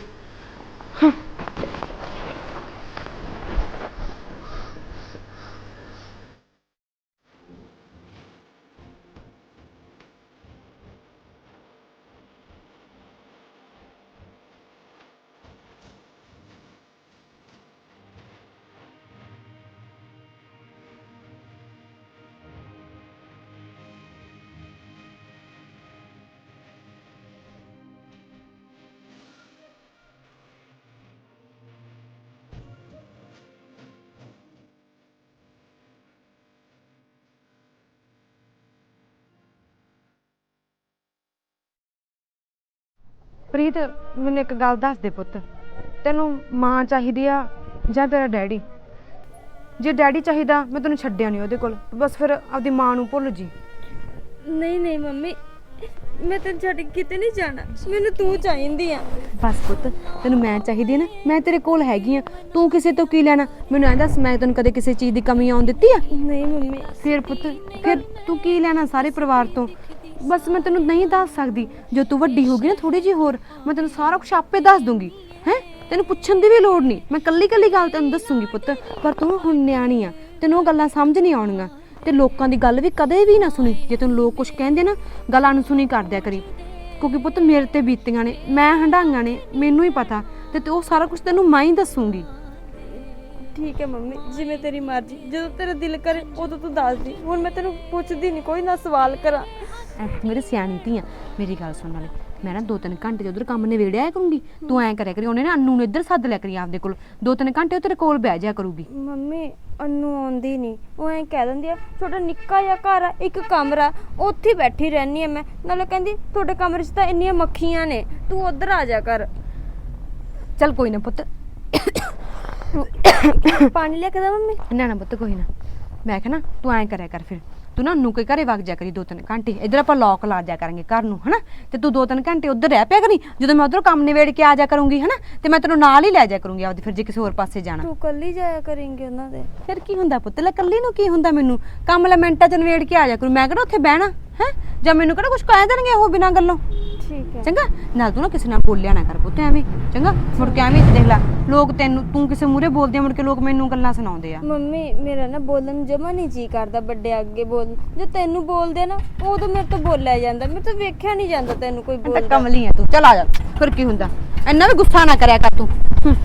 ਪ੍ਰੀਤ ਮੈਨੂੰ ਇੱਕ ਗੱਲ ਦੱਸ ਦੇ ਪੁੱਤ। ਤੈਨੂੰ ਮਾਂ ਚਾਹੀਦੀ ਆ ਜਾਂ ਤੇਰਾ ਡੈਡੀ? ਜੇ ਡੈਡੀ ਚਾਹੀਦਾ ਮੈਂ ਤੈਨੂੰ ਛੱਡਿਆ ਨਹੀਂ ਉਹਦੇ ਕੋਲ। ਬਸ ਫਿਰ ਆਪਦੀ ਮਾਂ ਨੂੰ ਭੁੱਲ ਜੀ। ਨਹੀਂ ਨਹੀਂ ਮੰਮੀ ਮੈਂ ਤੈਨੂੰ ਛੱਡ ਕੇ ਕਿਤੇ ਨਹੀਂ ਜਾਣਾ। ਮੈਨੂੰ ਤੂੰ ਚਾਹੀਦੀ ਆ। ਬਸ ਪੁੱਤ ਤੈਨੂੰ ਮੈਂ ਚਾਹੀਦੀ ਨਾ ਮੈਂ ਤੇਰੇ ਕੋਲ ਹੈਗੀ ਆ। ਤੂੰ ਕਿਸੇ ਤੋਂ ਕੀ ਲੈਣਾ? ਮੈਨੂੰ ਐਂ ਦੱਸ ਮੈਂ ਤੈਨੂੰ ਕਦੇ ਕਿਸੇ ਚੀਜ਼ ਦੀ ਕਮੀ ਆਉਣ ਦਿੱਤੀ ਆ? ਨਹੀਂ ਮੰਮੀ। ਫਿਰ ਪੁੱਤ ਫਿਰ ਤੂੰ ਕੀ ਲੈਣਾ ਸਾਰੇ ਪਰਿਵਾਰ ਤੋਂ? ਬਸ ਮੈਂ ਤੈਨੂੰ ਨਹੀਂ ਦੱਸ ਸਕਦੀ। ਜੋ ਤੂੰ ਵੱਡੀ ਹੋ ਗਈ ਨਾ ਥੋੜੀ ਜਿਹੀ ਹੋਰ, ਮੈਂ ਤੈਨੂੰ ਸਾਰਾ ਕੁਝ ਆਪੇ ਦੱਸ ਦੂੰਗੀ। ਹੈ? ਤੈਨੂੰ ਪੁੱਛਣ ਦੀ ਵੀ ਲੋੜ ਨਹੀਂ। ਮੈਂ ਕੱਲੀ ਕੱਲੀ ਗੱਲ ਤੈਨੂੰ ਦੱਸੂੰਗੀ ਪੁੱਤ। ਪਰ ਤੂੰ ਹੁਣ ਨਿਆਣੀ ਆ, ਤੈਨੂੰ ਉਹ ਗੱਲਾਂ ਸਮਝ ਨਹੀਂ ਆਉਣਗੀਆਂ ਤੇ ਲੋਕਾਂ ਦੀ ਗੱਲ ਵੀ ਕਦੇ ਵੀ ਨਾ ਸੁਣੀ। ਜੇ ਤੈਨੂੰ ਲੋਕ ਕੁਝ ਕਹਿੰਦੇ ਨਾ, ਗੱਲ ਅਣਸੁਣੀ ਕਰ ਦਿਆ ਕਰੀ। ਕਿਉਂਕਿ ਪੁੱਤ ਮੇਰੇ ਤੇ ਬੀਤੀਆਂ ਨੇ, ਮੈਂ ਹੰਡਾਈਆਂ ਨੇ, ਮੈਨੂੰ ਹੀ ਪਤਾ। ਤੇ ਤੇ ਉਹ ਸਾਰਾ ਕੁਝ ਤੈਨੂੰ ਮੈਂ ਹੀ ਦੱਸੂੰਗੀ। ਠੀਕ ਹੈ ਮੰਮੀ ਜਿਵੇਂ ਤੇਰੀ ਮਰਜ਼ੀ। ਜਦੋਂ ਤੇਰਾ ਦਿਲ ਕਰੇ ਉਦੋਂ ਤੂੰ ਦੱਸ ਦੀ ਹੁਣ ਮੈਂ ਤੈਨੂੰ ਪੁੱਛਦੀ ਨਹੀਂ ਕੋਈ ਨਾ ਸਵਾਲ ਕਰਾਂ। ਐ ਮੇਰੇ ਸਿਆਣੀ ਧੀਆਂ ਮੇਰੀ ਗੱਲ ਸੁਣ ਵਾਲੇ ਮੈਂ ਨਾ ਦੋ ਤਿੰਨ ਘੰਟੇ ਉਧਰ ਕੰਮ ਨਿਬੇੜਿਆ ਆਇਆ ਕਰੂੰਗੀ। ਤੂੰ ਐਂ ਕਰਿਆ ਕਰੀ ਉਹਨੇ ਨਾ ਅੰਨੂ ਨੂੰ ਇੱਧਰ ਸੱਦ ਲਿਆ ਕਰੀ ਆਪਦੇ ਕੋਲ। ਦੋ ਤਿੰਨ ਘੰਟੇ ਉਹ ਤੇਰੇ ਕੋਲ ਬਹਿ ਜਾਇਆ ਕਰੂਗੀ। ਮੰਮੀ ਅਨੂ ਆਉਂਦੀ ਨਹੀਂ ਉਹ ਐਂ ਕਹਿ ਦਿੰਦੀ ਆ ਤੁਹਾਡਾ ਨਿੱਕਾ ਜਿਹਾ ਘਰ ਆ ਇੱਕ ਕਮਰਾ ਉੱਥੇ ਹੀ ਬੈਠੀ ਰਹਿਣੀ ਆ ਮੈਂ। ਨਾਲੇ ਕਹਿੰਦੀ ਤੁਹਾਡੇ ਕਮਰੇ 'ਚ ਤਾਂ ਇੰਨੀਆਂ ਮੱਖੀਆਂ ਨੇ ਤੂੰ ਉੱਧਰ ਆ ਜਾ ਕਰ। ਚੱਲ ਕੋਈ ਨਾ ਪੁੱਤ। ਪਾਣੀ ਲੈ ਕੇ ਦਾ ਮੰਮੀ। ਨਾ ਨਾ ਪੁੱਤ, ਕੋਈ ਨਾ। ਮੈਂ ਕਿਹਾ ਨਾ, ਤੂੰ ਐਂ ਕਰਿਆ ਕਰ ਫਿਰ। ਤੂੰ ਨਾ ਨੂੰ ਕੋਈ ਘਰੇ ਵਗ ਜਾ ਕਰੀ ਦੋ ਤਿੰਨ ਘੰਟੇ। ਇੱਧਰ ਆਪਾਂ ਲੋਕ ਲਾ ਜਾ ਕਰਾਂਗੇ ਘਰ ਨੂੰ ਹਨਾ? ਤੇ ਤੂੰ ਦੋ ਤਿੰਨ ਘੰਟੇ ਉੱਧਰ ਰਹਿ ਪਿਆ ਕਰੀ। ਜਦੋਂ ਮੈਂ ਉਧਰੋਂ ਕੰਮ ਨਿਬੇੜ ਕੇ ਆ ਜਾ ਕਰੂੰਗੀ ਹਨਾ? ਤੇ ਮੈਂ ਤੈਨੂੰ ਨਾਲ ਹੀ ਲੈ ਜਾ ਕਰੂੰਗੀ ਆਪਦੀ ਫਿਰ ਜੇ ਕਿਸੇ ਹੋਰ ਪਾਸੇ ਜਾਣਾ। ਤੂੰ ਕੱਲੀ ਜਾਇਆ ਕਰੇਂਗੇ ਉਹਨਾਂ ਦੇ। ਫਿਰ ਕੀ ਹੁੰਦਾ ਪੁੱਤ? ਲੈ ਕੱਲੀ ਨੂੰ ਕੀ ਹੁੰਦਾ ਮੈਨੂੰ? ਕੰਮ ਲੈ ਮਿੰਟਾਂ ਚ ਨਿਬੇੜ ਕੇ ਆ ਜਾ ਕਰੂ। ਮੈਂ ਕਿਹੜਾ ਉੱਥੇ ਬਹਿਣਾ ਹੈ? ਜਾਂ ਮੈਨੂੰ ਕਿਹੜਾ ਕੁਝ ਕਹਿ ਦੇਣਗੇ ਉਹ ਬਿਨਾਂ ਗੱਲੋਂ? ਠੀਕ ਹੈ। ਚੰਗਾ? ਨਾਲ ਤੂੰ ਨਾ ਕਿਸੇ ਨਾਲ ਬੋਲਿਆ ਨਾ ਕਰ ਪੁੱਤ ਐਵੇਂ। ਚੰਗਾ? ਮੁੜ ਕੇ ਐਵੇਂ ਦੇਖ ਲੈ ਲੋਕ ਤੈਨੂੰ ਤੂੰ ਕਿਸੇ ਮੂਹਰੇ ਬੋਲਦੀ ਆ ਮੁੜ ਕੇ ਲੋਕ ਮੈਨੂੰ ਗੱਲਾਂ ਸੁਣਾਉਂਦੇ ਆ। ਮੰਮੀ ਮੇਰਾ ਨਾ ਬੋਲਣ ਜਮਾ ਨਹੀਂ ਜੀ ਕਰਦਾ ਵੱਡੇ ਅੱਗੇ ਬੋਲ ਜੇ ਤੈਨੂੰ ਬੋਲਦੇ ਨਾ ਉਦੋਂ ਮੇਰੇ ਤੋਂ ਬੋਲਿਆ ਜਾਂਦਾ। ਮੇਰੇ ਤੋਂ ਵੇਖਿਆ ਨਹੀਂ ਜਾਂਦਾ ਤੈਨੂੰ ਕੋਈ ਬੋਲਦਾ। ਕਮਲੀ ਆ ਤੂੰ ਚੱਲ ਆ ਜਾ ਫਿਰ ਕੀ ਹੁੰਦਾ? ਇੰਨਾ ਵੀ ਗੁੱਸਾ ਨਾ ਕਰਿਆ ਕਰ ਤੂੰ। ਹੂੰ।